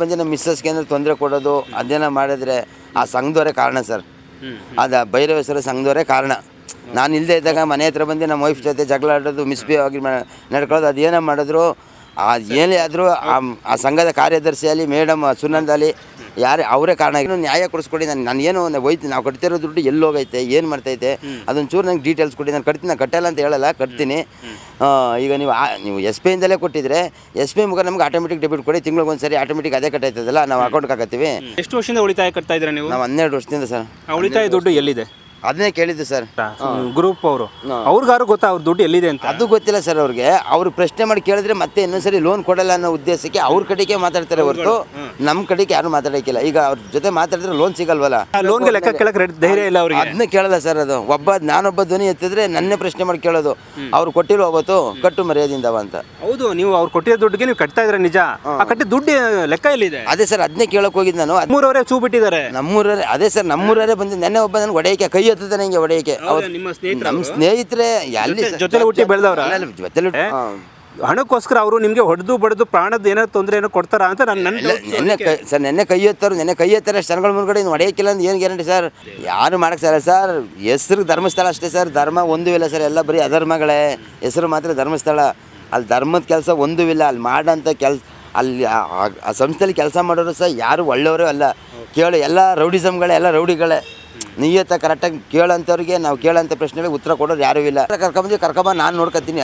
ಬಂದು ನಮ್ಮ ಮಿಸ್ಸಸ್ಗೆ ಏನಾದ್ರು ತೊಂದರೆ ಕೊಡೋದು ಅದೇನೋ ಮಾಡಿದ್ರೆ ಆ ಸಂಘದವರೇ ಕಾರಣ ಸರ್. ಅದು ಭೈರವೇಶ್ವರ ಸಂಘದವರೇ ಕಾರಣ. ನಾನು ಇಲ್ಲದೆ ಇದ್ದಾಗ ಮನೆ ಹತ್ರ ಬಂದು ನಮ್ಮ ವೈಫ್ ಜೊತೆ ಜಗಳ ಆಡೋದು ಮಿಸ್ಬಿಹೇವ್ ಆಗಿ ನಡ್ಕೊಳ್ಳೋದು ಅದೇನೋ ಮಾಡಿದ್ರು. ಅದು ಏನೇ ಆದರೂ ಆ ಸಂಘದ ಕಾರ್ಯದರ್ಶಿಯಲ್ಲಿ ಮೇಡಮ್ ಸುನಂದಲ್ಲಿ ಯಾರೇ ಅವರೇ ಕಾರಣ ಇನ್ನು ನ್ಯಾಯ ಕೊಡಿಸ್ಕೊಡಿ ನಾನು ನಾನು ಏನು ಹೋಯ್ತು ನಾವು ಕಟ್ತಿರೋ ದುಡ್ಡು ಎಲ್ಲಿ ಹೋಗೈತೆ ಏನು ಮಾಡ್ತೈತೆ ಅದೊಂದು ಚೂರು ನಂಗೆ ಡೀಟೇಲ್ಸ್ ಕೊಡಿ ನಾನು ಕಟ್ತೀನಿ ನಾನು ಕಟ್ಟಲ್ಲ ಅಂತ ಹೇಳಲ್ಲ ಕಟ್ತೀನಿ. ಈಗ ನೀವು ನೀವು ಎಸ್ ಬಿ ಇಂದಲೇ ಕೊಟ್ಟಿದ್ರೆ ಎಸ್ ಬಿ ಮುಖ ನಮ್ಗೆ ಆಟೋಮೆಟಿಕ್ ಡೆಬಿಟ್ ಕೊಡಿ ತಿಂಗಳಿಗೆ ಒಂದು ಸರಿ ಆಟೋಮೆಟಿಕ್ ಅದೇ ಕಟ್ಟಾಯ್ತದಲ್ಲ ನಾವು ಅಕೌಂಟ್ಗೆ ಹಾಕತ್ತೀವಿ. ಎಷ್ಟು ವರ್ಷದಿಂದ ಉಳಿತಾಯ ಕಟ್ತಾ ಇದ್ದೀರಾ ನೀವು? ನಾವು ಹನ್ನೆರಡು ವರ್ಷದಿಂದ ಸರ್. ಉಳಿತಾಯ ದುಡ್ಡು ಎಲ್ಲಿದೆ? ಅದನ್ನೇ ಕೇಳಿದ್ದು ಸರ್. ಗ್ರೂಪ್ ಅವರು. ಅವ್ರಿಗಾರು ಗೊತ್ತಾ ಅವ್ರ ದುಡ್ಡು ಎಲ್ಲಿದೆ ಅಂತ? ಅದು ಗೊತ್ತಿಲ್ಲ ಸರ್ ಅವ್ರಿಗೆ. ಅವ್ರು ಪ್ರಶ್ನೆ ಮಾಡಿ ಕೇಳಿದ್ರೆ ಮತ್ತೆ ಇನ್ನೊಂದ್ಸರಿ ಲೋನ್ ಕೊಡಲ್ಲ ಅನ್ನೋ ಉದ್ದೇಶಕ್ಕೆ ಅವ್ರ ಕಡೆಗೆ ಮಾತಾಡ್ತಾರೆ ಹೊರತು ನಮ್ಮ ಕಡೆಗೆ ಯಾರು ಮಾತಾಡೋಕ್ಕಿಲ್ಲ. ಈಗ ಅವ್ರ ಜೊತೆ ಮಾತಾಡಿದ್ರೆ ಲೋನ್ ಸಿಗಲ್ವಲ್ಲ? ಲೋನ್ ಲೋನ್ಗೆ ಲೆಕ್ಕ ಕೇಳಕ್ ಧೈರ್ಯ ಇಲ್ಲ ಅವ್ರಿಗೆ. ಅದನ್ನ ಕೇಳಲ್ಲ ಸರ್ ಅದು. ಒಬ್ಬ ನಾನೊಬ್ಬ ಧ್ವನಿ ಎತ್ತಿದ್ರೆ ನನ್ನೇ ಪ್ರಶ್ನೆ ಮಾಡಿ ಕೇಳೋದು. ಅವ್ರು ಕೊಟ್ಟಿರೋ ಅವತ್ತು ಕಟ್ಟು ಮರ್ಯಾದಿಂದವ ಅಂತ. ಹೌದು ನೀವು ಅವ್ರು ಕೊಟ್ಟಿರೋ ದುಡ್ಡಿಗೆ ನೀವು ಕಟ್ತಾ ಇದ್ರೆ ನಿಜ. ಆ ಕಟ್ಟಿದ ದುಡ್ಡು ಲೆಕ್ಕ ಎಲ್ಲಿದೆ? ಅದೇ ಸರ್ ಅದನ್ನೇ ಕೇಳಕ್ ಹೋಗಿದ್ದು ನಾನು. ಅದ್- ಮೂರವರೆ ಚೂ ಬಿಟ್ಟಿದ್ದಾರೆ ನಮ್ಮೂರವರೇ ಅದೇ ಸರ್ ನಮ್ಮೂರವರೇ ಬಂದು ನೆನ್ನೆ ಒಬ್ಬ ನನ್ಗೆ ಒಡೆಯಕ್ಕೆ ಕೈ ಎತ್ತದೆ ನಂಗೆ ಒಡೆಯಕ್ಕೆ. ಹೌದಾ, ನಿಮ್ಮ ಸ್ನೇಹಿತರು ನಮ್ಮ ಸ್ನೇಹಿತರೆ ಎಲ್ಲಿ ಜೊತೆ- ಜೊತೆಲಿ ಹುಟ್ಟಿ ಬೆಳ್ದವ್ರಾ? ಜೊತೆಲಿ ಏ? ಹಣಕ್ಕೋಸ್ಕರ ಅವರು ನಿಮಗೆ ಹೊಡೆದು ಬಡ್ದು ಪ್ರಾಣದ ಏನೋ ತೊಂದರೆ ಏನೋ ಕೊಡ್ತಾರ ಅಂತ ನಾನು ನನ್ನ ನೆನ್ನೆ ಕೈ ಸರ್ ನೆನ್ನೆ ಕೈ ಎತ್ತರು ನೆನ್ನೆ ಕೈ ಎತ್ತಾರೆ ಜನಗಳ ಮುಂದ್ಗಡೆ ಇನ್ನು ಒಡೆಯಕ್ಕಿಲ್ಲ ಅಂತ ಏನು ಗ್ಯಾರಂಟಿ ಸರ್? ಯಾರು ಮಾಡಕ್ಕೆ ಸರ್ ಸರ್. ಹೆಸರು ಧರ್ಮಸ್ಥಳ ಅಷ್ಟೇ ಸರ್. ಧರ್ಮ ಒಂದೂ ಇಲ್ಲ ಸರ್. ಎಲ್ಲ ಬರೀ ಅಧರ್ಮಗಳೇ. ಹೆಸರು ಮಾತ್ರ ಧರ್ಮಸ್ಥಳ. ಅಲ್ಲಿ ಧರ್ಮದ ಕೆಲಸ ಒಂದೂ ಇಲ್ಲ. ಅಲ್ಲಿ ಮಾಡೋಂಥ ಕೆಲ್ಸ ಅಲ್ಲಿ ಆ- ಆ- ಆ ಸಂಸ್ಥೆಯಲ್ಲಿ ಕೆಲಸ ಮಾಡೋರು ಸರ್ ಯಾರು ಒಳ್ಳೆಯವರು ಅಲ್ಲ. ಕೇಳು ಎಲ್ಲ ರೌಡಿಸಮ್ಗಳೇ ಎಲ್ಲ ರೌಡಿಗಳೇ. ನಿಯತ್ತ ಕರೆಕ್ಟಾಗಿ ಕೇಳೋಂಥವ್ರಿಗೆ ನಾವು ಕೇಳೋಂಥ ಪ್ರಶ್ನೆಗಳಿಗೆ ಉತ್ತರ ಕೊಡೋರು ಯಾರೂ ಇಲ್ಲ. ಕರ್ಕೊಂಬಂದು ಕರ್ಕೊಂಬ ನಾನು ನೋಡ್ಕೊತೀನಿ.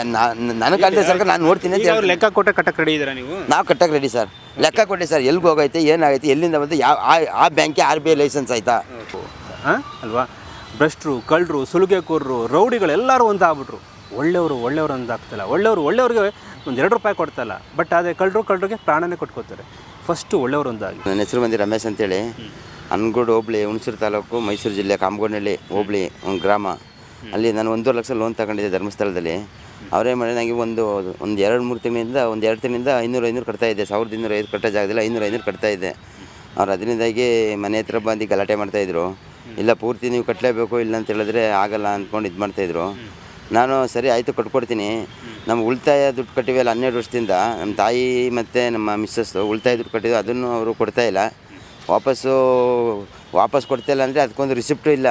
ನನಗೆ ಕಾಣ್ತದೆ ಸರ್ ನಾನು ನೋಡ್ತೀನಿ ಅಂತ ಹೇಳಿ ಲೆಕ್ಕ ಕೊಟ್ಟ ಕಟ್ಟಕ್ಕೆ ರೆಡಿ ಇದ್ದೀರಾ ನೀವು? ನಾವು ಕಟ್ಟಕ್ಕೆ ರೆಡಿ ಸರ್. ಲೆಕ್ಕ ಕೊಡಿ ಸರ್ ಎಲ್ಲಿಗೆ ಹೋಗೈತೆ ಏನಾಗೈತೆ ಎಲ್ಲಿಂದ ಬಂದು ಯಾವ ಆ- ಆ ಬ್ಯಾಂಕ್ಗೆ ಆರ್ ಬಿ ಐ ಲೈಸೆನ್ಸ್ ಆಯಿತಾ? ಹಾಂ? ಅಲ್ವಾ? ಭ್ರಷ್ಟರು ಕಳ್ಳರು ಸುಲಿಗೆಕೋರರು ರೌಡಿಗಳು ಎಲ್ಲರೂ ಒಂದಾಗ್ಬಿಟ್ರು ಒಳ್ಳೆಯವರು ಒಳ್ಳೆಯವರು ಒಂದಾಗ್ತಲ್ಲ ಒಳ್ಳೆಯವರು ಒಳ್ಳೆಯವ್ರಿಗೆ ಒಂದು ಎರಡು ರೂಪಾಯಿ ಕೊಡ್ತಲ್ಲ. ಬಟ್ ಅದೇ ಕಳ್ಳರು ಕಳ್ಳರಿಗೆ ಪ್ರಾಣನೇ ಕೊಟ್ಕೋತಾರೆ. ಫಸ್ಟು ಒಳ್ಳೆಯವರು ಒಂದಾಗಿ ನನ್ನ ಹೆಸರು ಬಂದಿ ರಮೇಶ್ ಅಂತೇಳಿ. ಅನ್ಗೋಡು ಹೋಬಳಿ, ಹುಣಸೂರು ತಾಲೂಕು, ಮೈಸೂರು ಜಿಲ್ಲೆ ಕಾಮಗೋಡಿನಲ್ಲಿ ಹೋಬಳಿ ಒಂದು ಗ್ರಾಮ. ಅಲ್ಲಿ ನಾನು ಒಂದೂವರೆ ಲಕ್ಷ ಲೋನ್ ತಗೊಂಡಿದ್ದೆ ಧರ್ಮಸ್ಥಳದಲ್ಲಿ. ಅವರೇ ಮಾಡಿ ನನಗೆ ಒಂದು ಒಂದು ಎರಡು ಮೂರು ತಿಂಗಳಿಂದ, ಒಂದು ಎರಡು ತಿಂಗಳಿಂದ ಐನೂರು ಐನೂರು ಕಟ್ತಾ ಇದ್ದೆ. ಸಾವಿರದ ಇನ್ನೂರು ಐದು ಕಟ್ಟೋ ಜಾಗದಲ್ಲಿ ಐನೂರು ಐನೂರು ಕಟ್ತಾ ಇದ್ದೆ. ಅವ್ರು ಅದರಿಂದಾಗಿ ಮನೆ ಹತ್ರ ಬಂದು ಗಲಾಟೆ ಮಾಡ್ತಾಯಿದ್ರು ಇಲ್ಲ ಪೂರ್ತಿ ನೀವು ಕಟ್ಟಲೇಬೇಕು, ಇಲ್ಲ ಅಂತ ಹೇಳಿದ್ರೆ ಆಗಲ್ಲ ಅಂದ್ಕೊಂಡು ಇದು ಮಾಡ್ತಾಯಿದ್ರು ನಾನು ಸರಿ ಆಯಿತು, ಕಟ್ಕೊಡ್ತೀನಿ. ನಮ್ಮ ಉಳಿತಾಯ ದುಡ್ಡು ಕಟ್ಟಿವಲ್ಲ ಹನ್ನೆರಡು ವರ್ಷದಿಂದ. ನಮ್ಮ ತಾಯಿ ಮತ್ತು ನಮ್ಮ ಮಿಸ್ಸಸ್ಸು ಉಳಿತಾಯ ದುಡ್ಡು ಕಟ್ಟಿದ್ದು ಅದನ್ನು ಅವರು ಕೊಡ್ತಾ ಇಲ್ಲ. ವಾಪಸ್ಸು, ವಾಪಸ್ ಕೊಡ್ತಿಲ್ಲ ಅಂದರೆ ಅದಕ್ಕೊಂದು ರಿಸಿಪ್ಟು ಇಲ್ಲ.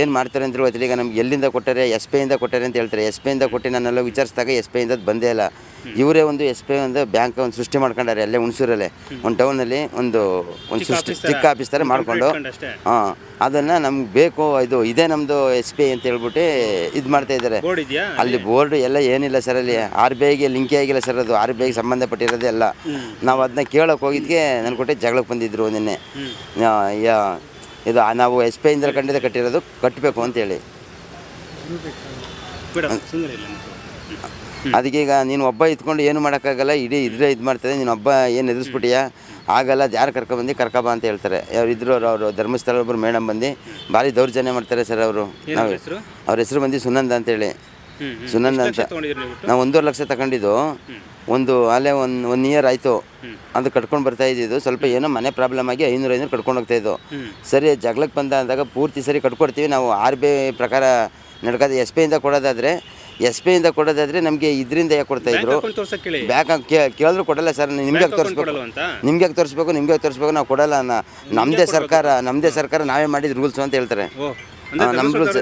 ಏನು ಮಾಡ್ತಾರೆ ಗೊತ್ತಿಲ್ಲ ಈಗ ನಮ್ಗೆ ಎಲ್ಲಿಂದ ಕೊಟ್ಟಾರೆ ಎಸ್ ಪಿ ಇಂದ ಕೊಟ್ಟಾರೆ ಅಂತ ಹೇಳ್ತಾರೆ. ಎಸ್ ಪಿ ಇಂದ ಕೊಟ್ಟು ನಾನೆಲ್ಲ ವಿಚಾರಿಸಿದಾಗ ಎಸ್ ಪಿ ಇಂದ ಬಂದೇ ಇಲ್ಲ. ಇವರೇ ಒಂದು ಎಸ್ ಪಿ ಒಂದು ಬ್ಯಾಂಕ್ ಒಂದು ಸೃಷ್ಟಿ ಮಾಡ್ಕೊಂಡಾರೆ ಅಲ್ಲೇ ಹುಣಸೂರಲ್ಲೇ ಒಂದು ಟೌನಲ್ಲಿ ಒಂದು ಒಂದು ಸೃಷ್ಟಿ ಚಿಕ್ಕ ಆಫೀಸ್ ಥರ ಮಾಡಿಕೊಂಡು. ಹಾಂ ಅದನ್ನು ನಮ್ಗೆ ಬೇಕು ಇದು ಇದೇ ನಮ್ಮದು ಎಸ್ ಪಿ ಅಂತ ಹೇಳ್ಬಿಟ್ಟು ಇದು ಮಾಡ್ತಾ ಇದ್ದಾರೆ ಅಲ್ಲಿ? ಬೋರ್ಡ್ ಎಲ್ಲ ಏನಿಲ್ಲ ಸರ್ ಅಲ್ಲಿ ಆರ್ ಬಿ ಐಗೆ ಲಿಂಕೇ ಆಗಿಲ್ಲ ಸರ್ ಅದು ಆರ್ ಬಿ ಐಗೆ ಸಂಬಂಧಪಟ್ಟಿರೋದೇ ಅಲ್ಲ. ನಾವು ಅದನ್ನ ಕೇಳೋಕೆ ಹೋಗಿದ್ಕೆ ನನ್ನ ಕೊಟ್ಟೆ ಜಗಳಕ್ಕೆ ಬಂದಿದ್ರು ನಿನ್ನೆ. ಇದು ನಾವು ಎಸ್ ಪಿ ಐಯಿಂದ ಖಂಡಿತ ಕಟ್ಟಿರೋದು ಕಟ್ಟಬೇಕು ಅಂತೇಳಿ ಬಿಡ ಸುಂದರ ಇಲ್ಲ. ಅದಕ್ಕೆ ಈಗ ನೀನು ಒಬ್ಬ ಇದ್ಕೊಂಡು ಏನು ಮಾಡೋಕ್ಕಾಗಲ್ಲ ಇಡೀ ಇದ್ರೆ ಇದು ಮಾಡ್ತದೆ ನೀನು ಒಬ್ಬ ಏನು ಎದುರಿಸ್ಬಿಟ್ಟಿಯಾ? ಆಗಲ್ಲ ಯಾರು ಕರ್ಕೊಬಂದು ಕರ್ಕೊಬ ಅಂತ ಹೇಳ್ತಾರೆ. ಅವ್ರು ಇದ್ರು ಅವರು ಅವರು ಧರ್ಮಸ್ಥಳ ಒಬ್ಬರು ಮೇಡಮ್ ಬಂದು ಭಾರಿ ದೌರ್ಜನ್ಯ ಮಾಡ್ತಾರೆ ಸರ್ ಅವರು. ನಾವು ಅವ್ರ ಹೆಸರು? ಬಂದು ಸುನಂದ ಅಂತೇಳಿ. ಸುನಂದ ಅಂತ. ನೀವು ಒಂದೂವರೆ ಲಕ್ಷ ತಗೊಂಡಿದ್ದು. ಒಂದು ಅಲ್ಲೇ ಒಂದು ಒನ್ ಇಯರ್ ಆಯಿತು. ಅದು ಕಟ್ಕೊಂಡು ಬರ್ತಾ ಇದ್ದಿದ್ದು. ಸ್ವಲ್ಪ ಏನೋ ಮನೆ ಪ್ರಾಬ್ಲಮ್ ಆಗಿ ಐನೂರು ಐನೂರು ಕಟ್ಕೊಂಡು ಹೋಗ್ತಾ ಇದ್ದು. ಸರಿ ಜಗಳಕ್ಕೆ ಬಂದ ಅಂದಾಗ ಪೂರ್ತಿ ಸರಿ ಕಟ್ಕೊಡ್ತೀವಿ. ನಾವು ಆರ್ ಬಿ ಐ ಪ್ರಕಾರ ನಡ್ಕೋದು. ಎಸ್ ಬಿ ಇಂದ ಕೊಡೋದಾದರೆ ಎಸ್ ಪಿ ಇಂದ ಕೊಡೋದಾದ್ರೆ ನಮಗೆ ಇದರಿಂದ ಯಾಕೆ ಕೊಡ್ತಾ ಇದ್ರು? ಬ್ಯಾಂಕ್ ಕೇಳಿದ್ರು ಕೊಡಲ್ಲ ಸರ್ ನಿಮ್ಗೆ ತೋರಿಸ್ಬೇಕು? ನಿಮ್ಗೆ ತೋರಿಸ್ಬೇಕು? ನಿಮ್ಗೆ ತೋರಿಸ್ಬೇಕು? ನಾವು ಕೊಡಲ್ಲ ಅನ್ನ. ನಮ್ಮದೇ ಸರ್ಕಾರ ನಮ್ಮದೇ ಸರ್ಕಾರ ನಾವೇ ಮಾಡಿದ ರೂಲ್ಸ್ ಅಂತ ಹೇಳ್ತಾರೆ. ನಮ್ಮ ರೂಲ್ಸ್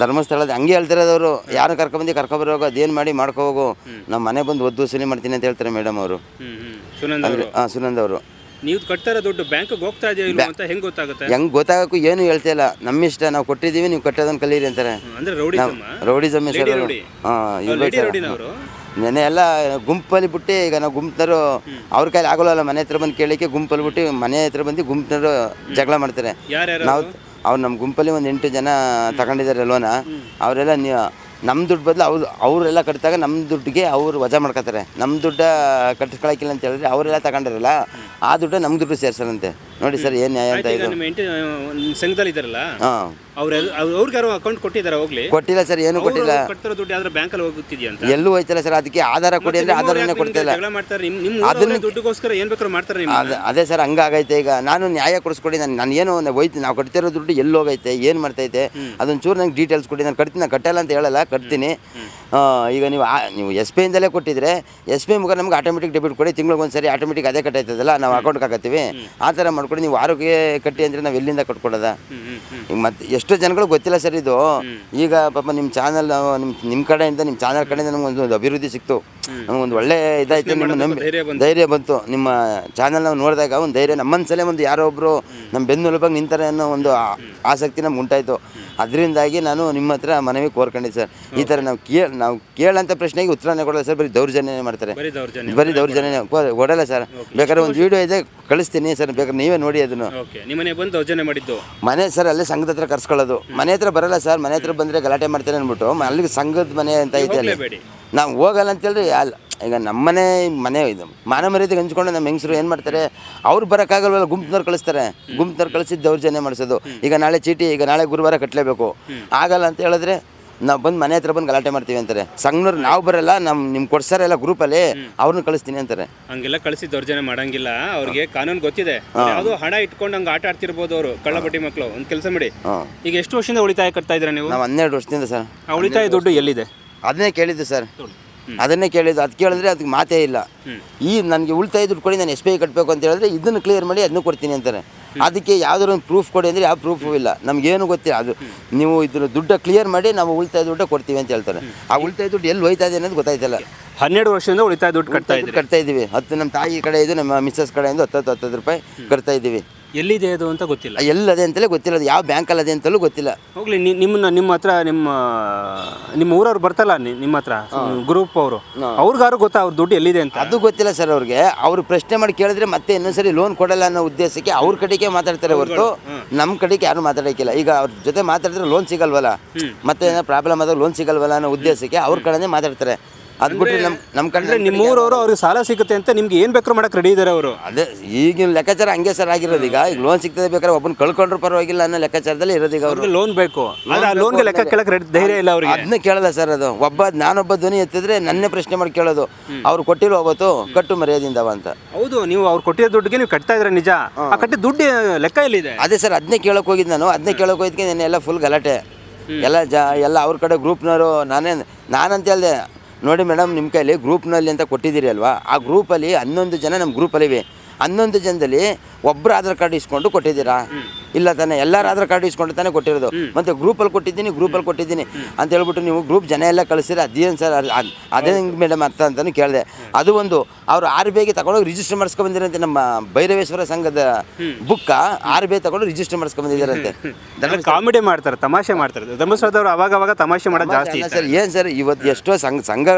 ಧರ್ಮಸ್ಥಳದ ಹಂಗೆ ಹೇಳ್ತಿರೋದವರು. ಯಾರು ಕರ್ಕೊಂಬಂದು ಕರ್ಕೊಬರೋಗು ಅದೇನು ಮಾಡಿ ಮಾಡ್ಕೋಬೋಗು ನಮ್ಮ ಮನೆ ಬಂದು ಒದ್ದು ಸುನಿ ಮಾಡ್ತೀನಿ ಅಂತ ಹೇಳ್ತಾರೆ ಮೇಡಮ್ ಅವರು. ಸುನಂದ್ ಅವರು. ನೀವು ಕಟ್ತಾ ಇರೋ ದುಡ್ಡು ಬ್ಯಾಂಕ್ಗೆ ಹೋಗ್ತಾ ಇದೆಯಾ ಇಲ್ಲ ಅಂತ ಹೆಂಗ್ ಗೊತ್ತಾಗುತ್ತೆ? ಹೆಂಗ್ ಗೊತ್ತಾಗಕ್ಕೂ ಏನು ಹೇಳ್ತಾ ಇಲ್ಲ. ನಮ್ಮ ಇಷ್ಟ ನಾವು ಕೊಟ್ಟಿದೀವಿ ನೀವು ಕಟ್ಟೋದನ್ನ ಕಲೀರಿ ಅಂತಾರೆ. ಅಂದ್ರೆ ರೌಡಿಸಮ್ ರೌಡಿ? ಜಮೀನ್ ಸರ್ ರೌಡಿನವರು? ನೆನೆ ಎಲ್ಲ ಗುಂಪಲ್ಲಿ ಬಿಟ್ಟು ಈಗ ನಾವು ಗುಂಪ್ನರು ಅವ್ರ ಕೈಲಿ ಆಗೋಲ್ಲ ಮನೆ ಹತ್ರ ಬಂದು ಕೇಳಿಕ್ಕೆ ಗುಂಪಲ್ಲಿ ಬಿಟ್ಟು ಮನೆ ಹತ್ರ ಬಂದು ಗುಂಪ್ನರು ಜಗಳ ಮಾಡ್ತಾರೆ. ನಾವು ಅವ್ರು? ನಮ್ಮ ಗುಂಪಲ್ಲಿ ಒಂದು ಎಂಟು ಜನ ತಗೊಂಡಿದ್ದಾರೆ ಲೋನ ಅವರೆಲ್ಲ ನೀ ನಮ್ಮ ದುಡ್ಡು ಬದಲು ಅವ್ರು ಅವರೆಲ್ಲ ಕಟ್ಟಿದಾಗ ನಮ್ಮ ದುಡ್ಡಿಗೆ ಅವರು ವಜಾ ಮಾಡ್ಕೊತಾರೆ. ನಮ್ಮ ದುಡ್ಡ ಕಟ್ಟಿಸ್ಕೊಳಕಿಲ್ಲ ಅಂತ ಹೇಳಿದ್ರೆ ಅವರೆಲ್ಲ ತಗೊಂಡಿರಲ್ಲ ಆ ದುಡ್ಡು ನಮ್ಮ ದುಡ್ಡು ಸೇರ್ಸಲ್ಲಂತೆ ನೋಡಿ ಸರ್ ಏನು ನ್ಯಾಯ ಅಂತ ಇದು. ಸಂಘದಲ್ಲಿ ಇದ್ದಾರಲ್ಲ ಹಾಂ. ಅವ್ರೆಲ್ಲ ಅವ್ರಿಗಾರು ಅಕೌಂಟ್ ಕೊಟ್ಟಿದ್ದಾರೆ ಹೋಗ್ಲಿ. ಕೊಟ್ಟಿಲ್ಲ ಸರ್ ಏನು ಕೊಟ್ಟಿಲ್ಲ. ದುಡ್ಡು ಯಾವ್ದಾರ ಬ್ಯಾಂಕಲ್ಲಿ ಹೋಗುತ್ತಿದ್ಯಾ ಅಂತ? ಎಲ್ಲೂ ಹೋಯ್ತಲ್ಲ ಸರ್ ಅದಕ್ಕೆ ಆಧಾರ ಕೊಡಿ ಅಂದ್ರೆ ಆಧಾರನೇ ಕೊಡ್ತಿಲ್ಲ. ಜಗಳ ಮಾಡ್ತಾರೆ? ನಿಮ್ ನಿಮ್ಮ ಊರವ್ರೇ ದುಡ್ಡುಗೋಸ್ಕರ ಏನ್ ಬೇಕಾದ್ರೂ ಮಾಡ್ತಾರೆ ನಿಮ್ಮ ಅದೇ ಅದೇ ಸರ್ ಹಂಗಾಗೈತೆ. ಈಗ ನಾನು ನ್ಯಾಯ ಕೊಡಿಸ್ಕೊಡಿ ನಾನು ನಾನು ಏನು ಹೋಯ್ತು ನಾವು ಕಟ್ತಿರೋ ದುಡ್ಡು ಎಲ್ಲಿ ಹೋಗೈತೆ ಏನು ಮಾಡ್ತೈತೆ ಅದೊಂದು ಚೂರು ನಂಗೆ ಡೀಟೇಲ್ಸ್ ಕೊಡಿ ನಾನು ಕಟ್ತೀನಿ ನಾನು ಕಟ್ಟಲ್ಲ ಅಂತ ಹೇಳಲ್ಲ ಕಟ್ತೀನಿ. ಆ, ಈಗ ನೀವು ಆ- ನೀವು ಎಸ್ ಬಿ ಇಂದಲೇ ಕೊಟ್ಟಿದ್ರೆ ಎಸ್ ಬಿ ಮುಖ ನಮ್ಗೆ ಆಟೋಮೆಟಿಕ್ ಡೆಬಿಟ್ ಕೊಡಿ ತಿಂಗಳಿಗೆ ಒಂದು ಸರಿ ಆಟೋಮೆಟಿಕ್ ಅದೇ ಕಟ್ಟಾಯ್ತದಲ್ಲ ನಾವು ಅಕೌಂಟ್ಗೆ ಹಾಕತ್ತೀವಿ. ಆ ಥರ ಮಾಡ್ಕೊಡಿ ನೀವು ಆರೋಗ್ಯ ಕಟ್ಟಿ ಅಂದರೆ ನಾವು ಎಲ್ಲಿಂದ ಕಟ್ಕೊಡೋದ? ಈಗ ಮತ್ತೆ ಎಷ್ಟೋ ಜನಗಳು ಗೊತ್ತಿಲ್ಲ ಸರ್ ಇದು. ಈಗ ಪಾಪ ನಿಮ್ಮ ಚಾನಲ್ ನಿಮ್ಮ ನಿಮ್ಮ ಕಡೆಯಿಂದ ನಿಮ್ಮ ಚಾನಲ್ ಕಡೆಯಿಂದ ನಮ್ಗೆ ಒಂದು ಅಭಿವೃದ್ಧಿ ಸಿಕ್ತು. ನಮಗೊಂದು ಒಳ್ಳೆ ಇದಾಯ್ತು ನಿಮ್ಮ ನಂಬಿ ಧೈರ್ಯ ಬಂತು. ನಿಮ್ಮ ಚಾನಲ್ ನಾವು ನೋಡಿದಾಗ ಒಂದು ಧೈರ್ಯ ನಮ್ಮ ಮನಸ್ಸಲ್ಲೇ ಒಂದು ಯಾರೋ ಒಬ್ಬರು ನಮ್ಮ ಬೆನ್ನೆಲುಬಾಗಿ ನಿಂತಾರೆ ಅನ್ನೋ ಒಂದು ಆಸಕ್ತಿ ನಮ್ಗೆ ಉಂಟಾಯಿತು. ಅದರಿಂದಾಗಿ ನಾನು ನಿಮ್ಮ ಹತ್ರ ಮನವಿ ಕೋರ್ಕೊಂಡಿದ್ದೆ ಸರ್. ಈ ಥರ ನಾವು ಕೇಳ ನಾವು ಕೇಳಂಥ ಪ್ರಶ್ನೆಗೆ ಉತ್ತರನೇ ಕೊಡಲ್ಲ ಸರ್ ಬರೀ ದೌರ್ಜನ್ಯ ಮಾಡ್ತಾರೆ. ಬರೀ ದೌರ್ಜನ್ಯ ಕೊಡಲ್ಲ. ಸರ್. ಬೇಕಾದ್ರೆ ಒಂದು ವಿಡಿಯೋ ಇದೆ ಕಳಿಸ್ತೀನಿ ಸರ್ ಬೇಕಾದ್ರೆ ನೀವೇ ನೋಡಿ ಅದನ್ನು. ಓಕೆ ನಿಮ್ಮನೆ ಬಂದು ದೌರ್ಜನ್ಯ ಮಾಡಿದ್ದು? ಮನೆ ಸರ್ ಅಲ್ಲೇ ಸಂಘದ ಹತ್ರ ಕರ್ಸ್ಕೊಳ್ಳೋದು. ಮನೆ ಹತ್ರ ಬರಲ್ಲ ಸರ್ ಮನೆ ಹತ್ರ ಬಂದರೆ ಗಲಾಟೆ ಮಾಡ್ತೇನೆ ಅಂದ್ಬಿಟ್ಟು ಮ- ಅಲ್ಲಿಗೆ ಸಂಘದ ಮನೆ ಅಂತ ಇದೆ ಅಲ್ಲಿ. ಹೋಗ್ಲೇಬೇಡಿ. ನಾವು ಹೋಗಲ್ಲ ಅಂತೇಳಿ ಅಲ್ಲ ಈಗ ನಮ್ಮ ಮನೆ ಇದು ಮಾನ ಮರ್ಯಾದೆಗೆ ಹಂಚ್ಕೊಂಡು ನಮ್ಮ ಹೆಂಗಸರು ಏನು ಮಾಡ್ತಾರೆ ಅವ್ರು ಬರೋಕ್ಕಾಗಲ್ವಲ್ಲ ಗುಂಪಿನವ್ರು ಕಳಿಸ್ತಾರೆ. ಗುಂಪಿನವ್ರು ಕಳಿಸಿದ್ದು ದೌರ್ಜನ್ಯ ಮಾಡಿಸೋದು. ಈಗ ನಾಳೆ ಚೀಟಿ ಈಗ ನಾಳೆ ಗುರುವಾರ ಕಟ್ಟಲೇಬೇಕು ಆಗಲ್ಲ ಅಂತ ಹೇಳಿದ್ರೆ ನಾವು ಬಂದು ಮನೆ ಹತ್ರ ಬಂದು ಗಲಾಟೆ ಮಾಡ್ತೀವಿ ಅಂತಾರೆ. ಸಂಘನವ್ರು ನಾವು ಬರಲ್ಲ ನಮ್ಮ ನಿಮ್ಮ ಗ್ರೂಪ್ ಅಲ್ಲಿ ಅವ್ರನ್ನ ಕಳಿಸ್ತೀನಿ ಅಂತಾರೆ. ಹಂಗೆಲ್ಲ ಕಳಿಸಿ ದೌರ್ಜನ್ಯ ಮಾಡಂಗಿಲ್ಲ. ಅವ್ರಿಗೆ ಕಾನೂನು ಗೊತ್ತಿದೆ. ಯಾವುದೋ ಹಣ ಇಟ್ಕೊಂಡು ಹಂಗೆ ಆಟ ಆಡ್ತಿರ್ಬೋದು ಅವರು ಕಳ್ಳಬಟ್ಟಿ ಮಕ್ಕಳು ಒಂದ್ ಕೆಲಸ ಮಾಡಿ. ಈಗ ಎಷ್ಟು ವರ್ಷದಿಂದ ಉಳಿತಾಯ ಕಟ್ತಾ ಇದ್ದೀರಾ ನೀವು? ನಾವು ಹನ್ನೆರಡು ವರ್ಷದಿಂದ ಸರ್. ಆ ಉಳಿತಾಯ ದುಡ್ಡು ಎಲ್ಲಿದೆ? ಅದನ್ನೇ ಕೇಳಿದ್ದು ಸರ್. ಅದನ್ನೇ ಕೇಳಿದ್ದು. ಅದು ಕೇಳಿದ್ರೆ ಅದಕ್ಕೆ ಮಾತೇ ಇಲ್ಲ. ಈ ನನಗೆ ಉಳಿತಾಯ ದುಡ್ಡು ಕೊಡಿ ನಾನು ಎಸ್ ಬಿ ಐ ಕಟ್ಟಬೇಕು ಅಂತ ಹೇಳಿದ್ರೆ ಇದನ್ನು ಕ್ಲಿಯರ್ ಮಾಡಿ ಅದನ್ನು ಕೊಡ್ತೀನಿ ಅಂತಾರೆ. ಅದಕ್ಕೆ ಯಾವ್ದಾದ್ರು ಒಂದು ಪ್ರೂಫ್ ಕೊಡಿ ಅಂದರೆ ಯಾವ ಪ್ರೂಫು ಇಲ್ಲ. ನಮಗೇನು ಗೊತ್ತಿಲ್ಲ. ಅದು ನೀವು ಇದ್ರ ದುಡ್ಡ ಕ್ಲಿಯರ್ ಮಾಡಿ ನಾವು ಉಳಿತಾಯ ದುಡ್ಡ ಕೊಡ್ತೀವಿ ಅಂತ ಹೇಳ್ತಾರೆ. ಆ ಉಳಿತಾಯ ದುಡ್ಡು ಎಲ್ಲಿ ಹೋಯ್ತಾ ಇದೆ ಅನ್ನೋದು ಗೊತ್ತಾಯ್ತಲ್ಲ. ಹನ್ನೆರಡು ವರ್ಷದಿಂದ ಉಳಿತಾಯ ದುಡ್ಡು ಕಟ್ತಾ ಇದ್ದೀವಿ ಕಟ್ತಾ ಇದ್ದೀವಿ. ಹತ್ತು ನಮ್ಮ ತಾಯಿ ಕಡೆ ಇದು ನಮ್ಮ ಮಿಸ್ಸಸ್ ಕಡೆಯಿಂದ ಹತ್ತು ಹತ್ತು ಹತ್ತು ರೂಪಾಯಿ ಕಟ್ತಾ ಇದ್ದೀವಿ. ಎಲ್ಲಿದೆ ಅದು ಅಂತ ಗೊತ್ತಿಲ್ಲ. ಎಲ್ಲದೆ ಅಂತಲೇ ಗೊತ್ತಿಲ್ಲ ಅದು ಯಾವ ಬ್ಯಾಂಕಲ್ಲಿ ಅದೇ ಅಂತಲೂ ಗೊತ್ತಿಲ್ಲ. ಹೋಗ್ಲಿ ನಿ- ನಿಮ್ಮನ್ನ ನಿಮ್ಮ ಹತ್ರ ನಿಮ್ಮ ನಿಮ್ಮ ಊರವ್ರು ಬರ್ತಲ್ಲ ನಿ- ನಿಮ್ಮ ಹತ್ರ ಗ್ರೂಪ್ ಅವರು. ಅವ್ರಿಗಾರು ಗೊತ್ತಾ ಅವ್ರ ದುಡ್ಡು ಎಲ್ಲಿದೆ ಅಂತ? ಅದು ಗೊತ್ತಿಲ್ಲ ಸರ್ ಅವ್ರಿಗೆ. ಅವ್ರು ಪ್ರಶ್ನೆ ಮಾಡಿ ಕೇಳಿದ್ರೆ ಮತ್ತೆ ಇನ್ನೊಂದ್ಸರಿ ಲೋನ್ ಕೊಡಲ್ಲ ಅನ್ನೋ ಉದ್ದೇಶಕ್ಕೆ ಅವ್ರ ಕಡೆಗೆ ಮಾತಾಡ್ತಾರೆ ಹೊರತು ನಮ್ಮ ಕಡೆಗೆ ಯಾರು ಮಾತಾಡೋಕ್ಕಿಲ್ಲ. ಈಗ ಅವ್ರ ಜೊತೆ ಮಾತಾಡಿದ್ರೆ ಲೋನ್ ಸಿಗಲ್ವಲ್ಲ? ಮತ್ತೆ ಏನೋ ಪ್ರಾಬ್ಲಮ್ ಆದಾಗ ಲೋನ್ ಸಿಗಲ್ವಲ್ಲ ಅನ್ನೋ ಉದ್ದೇಶಕ್ಕೆ ಅವ್ರ ಕಡೆನೇ ಮಾತಾಡ್ತಾರೆ. ಅದು ಬಿಟ್ಟರೆ ನಮ್ಮ ನಮ್ಮ ಕಂಡ್ರೆ ಕಡೆ ನಿಮ್ಮ ಊರವರು ಅವ್ರಿಗೆ ಸಾಲ ಸಿಗುತ್ತೆ ಅಂತ ನಿಮ್ಗೆ ಏನು ಬೇಕಾದ್ರೂ ಮಾಡಕ್ಕೆ ರೆಡಿ ಇದ್ದಾರೆ ಅವರು? ಅದೇ ಈಗಿನ ಲೆಕ್ಕಾಚಾರ ಹಂಗೆ ಸರ್ ಆಗಿರೋದು ಈಗ. ಈಗ ಲೋನ್ ಸಿಗ್ತದೆ ಬೇಕಾದ್ರೆ ಒಬ್ಬನ ಕಳ್ಕೊಂಡ್ರು ಪರವಾಗಿಲ್ಲ ಅನ್ನೋ ಲೆಕ್ಕಾಚಾರದಲ್ಲಿ ಇರೋದು ಈಗ ಅವರು. ಅವ್ರಿಗೆ ಲೋನ್ ಬೇಕು ಆ ಲೋನ್ಗೆ ಲೆಕ್ಕ ಕೇಳಕ್ಕೆ ರೆಡಿ ಧೈರ್ಯ ಇಲ್ಲ ಅವ್ರಿಗೆ. ಅದನ್ನ ಕೇಳಲ್ಲ ಸರ್ ಅದು. ಒಬ್ಬ ನಾನೊಬ್ಬ ಧ್ವನಿ ಎತ್ತಿದ್ರೆ ನನ್ನೇ ಪ್ರಶ್ನೆ ಮಾಡಿ ಕೇಳೋದು. ಅವ್ರು ಕೊಟ್ಟಿರೋ ಅವತ್ತು ಕಟ್ಟು ಮರ್ಯಾದಿಂದವ ಅಂತ. ಹೌದು ನೀವು ಅವ್ರು ಕೊಟ್ಟಿರೋ ದುಡ್ಡಿಗೆ ನೀವು ಕಟ್ತಾ ಇದ್ರೆ ನಿಜ. ಆ ಕಟ್ಟಿ ದುಡ್ಡು ಲೆಕ್ಕ ಎಲ್ಲಿದೆ? ಅದೇ ಸರ್ ಅದನ್ನೇ ಕೇಳೋಕೆ ಹೋಗಿದ್ದು ನಾನು. ಅದನ್ನೇ ಕೇಳೋಕೆ ಹೋಗಿದ್ಕೆ ನೆನ್ನೆ ಎಲ್ಲ ಫುಲ್ ಗಲಾಟೆ. ಎಲ್ಲ ಜ ಎಲ್ಲ ಅವ್ರ ಕಡೆ ಗ್ರೂಪ್ನವರು ನಾನೇ ನಾನಂತ ಹೇಳ್ದೆ ನೋಡಿ ಮೇಡಮ್ ನಿಮ್ಮ ಕೈಲಿ ಗ್ರೂಪ್ನಲ್ಲಿ ಅಂತ ಕೊಟ್ಟಿದ್ದೀರಿ ಅಲ್ವಾ? ಆ ಗ್ರೂಪಲ್ಲಿ ಹನ್ನೊಂದು ಜನ ನಮ್ಮ ಗ್ರೂಪಲ್ಲಿವೆ ಹನ್ನೊಂದು ಜನದಲ್ಲಿ ಒಬ್ಬರು ಆಧಾರ್ ಕಾರ್ಡ್ ಇಸ್ಕೊಂಡು ಕೊಟ್ಟಿದ್ದೀರಾ? ಇಲ್ಲ ತಾನೆ ಎಲ್ಲರ ಆಧಾರ್ ಕಾರ್ಡ್ ಇಸ್ಕೊಂಡು ತಾನೇ ಕೊಟ್ಟಿರೋದು. ಮತ್ತು ಗ್ರೂಪಲ್ಲಿ ಕೊಟ್ಟಿದ್ದೀನಿ ಗ್ರೂಪಲ್ಲಿ ಕೊಟ್ಟಿದ್ದೀನಿ ಅಂತ ಹೇಳ್ಬಿಟ್ಟು ನೀವು ಗ್ರೂಪ್ ಜನ ಎಲ್ಲ ಕಳಿಸಿದ್ರೆ ಅದೇನು ಸರ್ ಅದ್- ಮೇಡಮ್ ಅರ್ಥ ಅಂತಲೂ ಕೇಳಿದೆ. ಅದು ಒಂದು ಅವರು ಆರ್ ಬಿ ಐಗೆ ತಗೊಂಡೋಗಿ ರಿಜಿಸ್ಟರ್ ಮಾಡಿಸ್ಕೊಂಬಂದಿರಂತೆ ನಮ್ಮ ಭೈರವೇಶ್ವರ ಸಂಘದ ಬುಕ್ಕ ಆರ್ ಬಿ ಐ ತಗೊಂಡು ರಿಜಿಸ್ಟರ್ ಮಾಡಿಸ್ಕೊಂಬಂದಿದ್ದಾರಂತೆ. ಕಾಮಿಡಿ ಮಾಡ್ತಾರೆ ತಮಾಷೆ ಮಾಡ್ತಾರೆ. ಧರ್ಮಸ್ಥಳದವ್ರು ಅವಾಗ ಅವಾಗ ತಮಾಷೆ ಮಾಡೋದು ಜಾಸ್ತಿ ಸರ್ ಏನು ಸರ್ ಇವತ್ತು ಎಷ್ಟೋ ಸಂಘ ಸಂಘ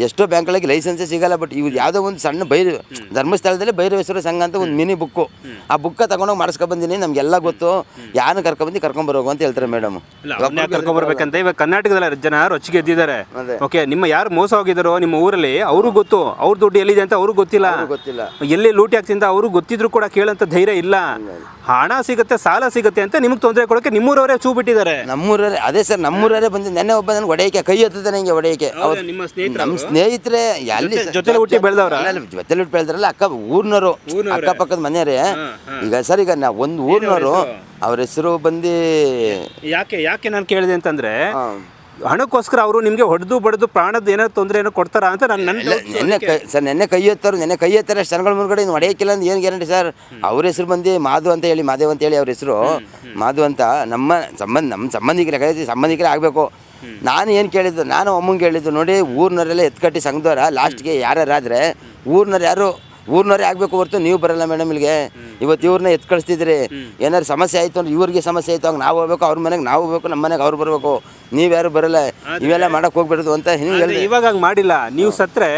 ಎಷ್ಟೋ ಬ್ಯಾಂಕ್ಗಳಿಗೆ ಲೈಸೆನ್ಸೇ ಸಿಗಲ್ಲ ಬಟ್ ಇವ್ರು ಯಾವುದೋ ಒಂದು ಸಣ್ಣ ಬೈರ ಧರ್ಮಸ್ಥಳದಲ್ಲಿ ಭೈರವೇಶ್ವರ ಸಂಘ ಅಂತ ಒಂದು ಮಿನಿ ಬುಕ್ಕು ಆ ಬುಕ್ಕ ತಗೊಂಡೋಗಿ ಮಾಡಿಸ್ಕೊಬಂದಿನಿ ನಮ್ಗೆಲ್ಲ ಗೊತ್ತು. ಯಾರನ್ನ ಕರ್ಕೊಬಂದು ಕರ್ಕೊಂಬರೋಗು ಅಂತ ಹೇಳ್ತಾರೆ ಮೇಡಮ್ ಇಲ್ಲ ಅವ್ರನ್ನ ಕರ್ಕೊಂಡ್ ಬರ್ಬೇಕಂತ ಇವಾಗ ಕರ್ನಾಟಕದಲ್ಲಿ ಜನ ರೊಚ್ಚಿಗೆ ಎದ್ದಿದ್ದಾರೆ. ಅದೇ. ಓಕೆ ನಿಮ್ಮ ಯಾರು ಮೋಸ ಹೋಗಿದಾರೋ ನಿಮ್ಮ ಊರಲ್ಲಿ ಅವ್ರಿಗೂ ಗೊತ್ತು. ಅವ್ರ ದುಡ್ಡು ಎಲ್ಲಿದೆ ಅಂತ ಅವ್ರಿಗೂ ಗೊತ್ತಿಲ್ಲ. ಗೊತ್ತಿಲ್ಲ. ಎಲ್ಲಿ ಲೂಟಿ ಆಗ್ತಿಂದ ಅವರು ಗೊತ್ತಿದ್ರು ಕೂಡ ಕೇಳಂತ ಧೈರ್ಯ ಇಲ್ಲ. ಹಣ ಸಿಗುತ್ತೆ ಸಾಲ ಸಿಗುತ್ತೆ ಅಂತ ನಿಮಗೆ ತೊಂದರೆ ಕೊಡೋಕೆ ನಿಮ್ಮೂರವರೇ ಚೂ ಬಿಟ್ಟಿದ್ದಾರೆ ನಮ್ಮೂರೇ ಅದೇ ಸರ್ ನಮ್ಮೂರೇ ಬಂದು ನೆನ್ನೆ ಒಬ್ಬ ನನಗೆ ಒಡೆಯಕ್ಕೆ ಕೈ ಎತ್ತದೆ ನನಗೆ ಒಡೆಯಕ್ಕೆ ನಿಮ್ಮ ಸ್ನೇಹಿತರು ನಮ್ಮ ಸ್ನೇಹಿತರೆ ಅಲ್ಲಿ ಜೊತೆ- ಜೊತೆಲಿ ಹುಟ್ಟಿ ಬೆಳ್ದವ್ರಾ? ಜೊತೆಲಿ ಹುಟ್ಟಿ ಬೆಳೆದ್ರಲ್ಲ ಅಕ್ಕ ಊರ್ನವರು ಅಕ್ಕಪಕ್ಕದ ಮನೆಯವರೇ. ಈಗ ಸರ್ ಈಗ ನಾ ಒಂದು ಊರ್ನವರು ಅವ್ರ ಹೆಸರು ಬಂದು ಯಾಕೆ ಯಾಕೆ ನಾನು ಕೇಳಿದೆ ಅಂತಂದ್ರೆ ಹಣಕ್ಕೋಸ್ಕರ ಅವರು ನಿಮಗೆ ಹೊಡೆದು ಬಡ್ದು ಪ್ರಾಣದ ಏನಾದ್ರು ತೊಂದರೆ ಏನೋ ಕೊಡ್ತಾರ ಅಂತ ನಾನು ನನ್ನ ನೆನ್ನೆ ಕೈ ಸರ್ ನೆನ್ನೆ ಕೈ ಎತ್ತಾರು ನೆನ್ನೆ ಕೈ ಎತ್ತಾರೆ ಅಷ್ಟು ಜನಗಳ ಮುಂದ್ಗಡೆ ಇನ್ನು ಹೊಡೆಯಕ್ಕಿಲ್ಲ ಅಂತ ಏನು ಗ್ಯಾರಂಟಿ ಸರ್? ಅವ್ರ ಹೆಸರು ಬಂದು ಮಾಧು ಅಂತ ಹೇಳಿ ಮಾದೇವ್ ಅಂತ ಹೇಳಿ ಅವ್ರ ಹೆಸರು. ಮಾಧು ಅಂತ ನಮ್ಮ ಸಂಬಂಧ ನಮ್ಮ ಸಂಬಂಧಿಕರೇ ಕೈ ಸಂಬಂಧಿಕರೇ ಆಗಬೇಕು. ನಾನು ಏನು ಕೇಳಿದ್ದು ನಾನು ಅಮ್ಮಂಗೆ ಹೇಳಿದ್ದು ನೋಡಿ ಊರಿನವರೆಲ್ಲ ಎತ್ಕಟ್ಟಿ ಸಂಘದವ್ರ ಲಾಸ್ಟ್ಗೆ ಯಾರ್ಯಾರಾದರೆ ಊರಿನವ್ರು ಯಾರು ಊರಿನವರೇ ಆಗಬೇಕು ಹೊರತು ನೀವು ಬರಲ್ಲ ಮೇಡಮ್ ಇಲ್ಲಿಗೆ. ಇವತ್ತು ಇವ್ರನ್ನ ಎತ್ ಕಳಿಸ್ತಿದ್ರಿ ಏನಾದ್ರು ಸಮಸ್ಯೆ ಆಯಿತು ಅಂದ್ರೆ ಇವ್ರಿಗೆ ಸಮಸ್ಯೆ ಆಯಿತು ಹಂಗೆ ನಾವು ಹೋಗ್ಬೇಕು ಅವ್ರ ಮನೆಗೆ ನಾವು ಹೋಗ್ಬೇಕು ನಮ್ಮ ಮನೆಗೆ ಅವ್ರು ಬರಬೇಕು. ನೀವ್ಯಾರು ಬರಲ್ಲ. ಇವೆಲ್ಲ ಮಾಡಕ್ಕೆ ಹೋಗ್ಬಿಡೋದು ಅಂತ ಹಿಂಗೆ ಇವಾಗ ಹಂಗೆ ಮಾಡಿಲ್ಲ. ನೀವು ಸತ್ರೆ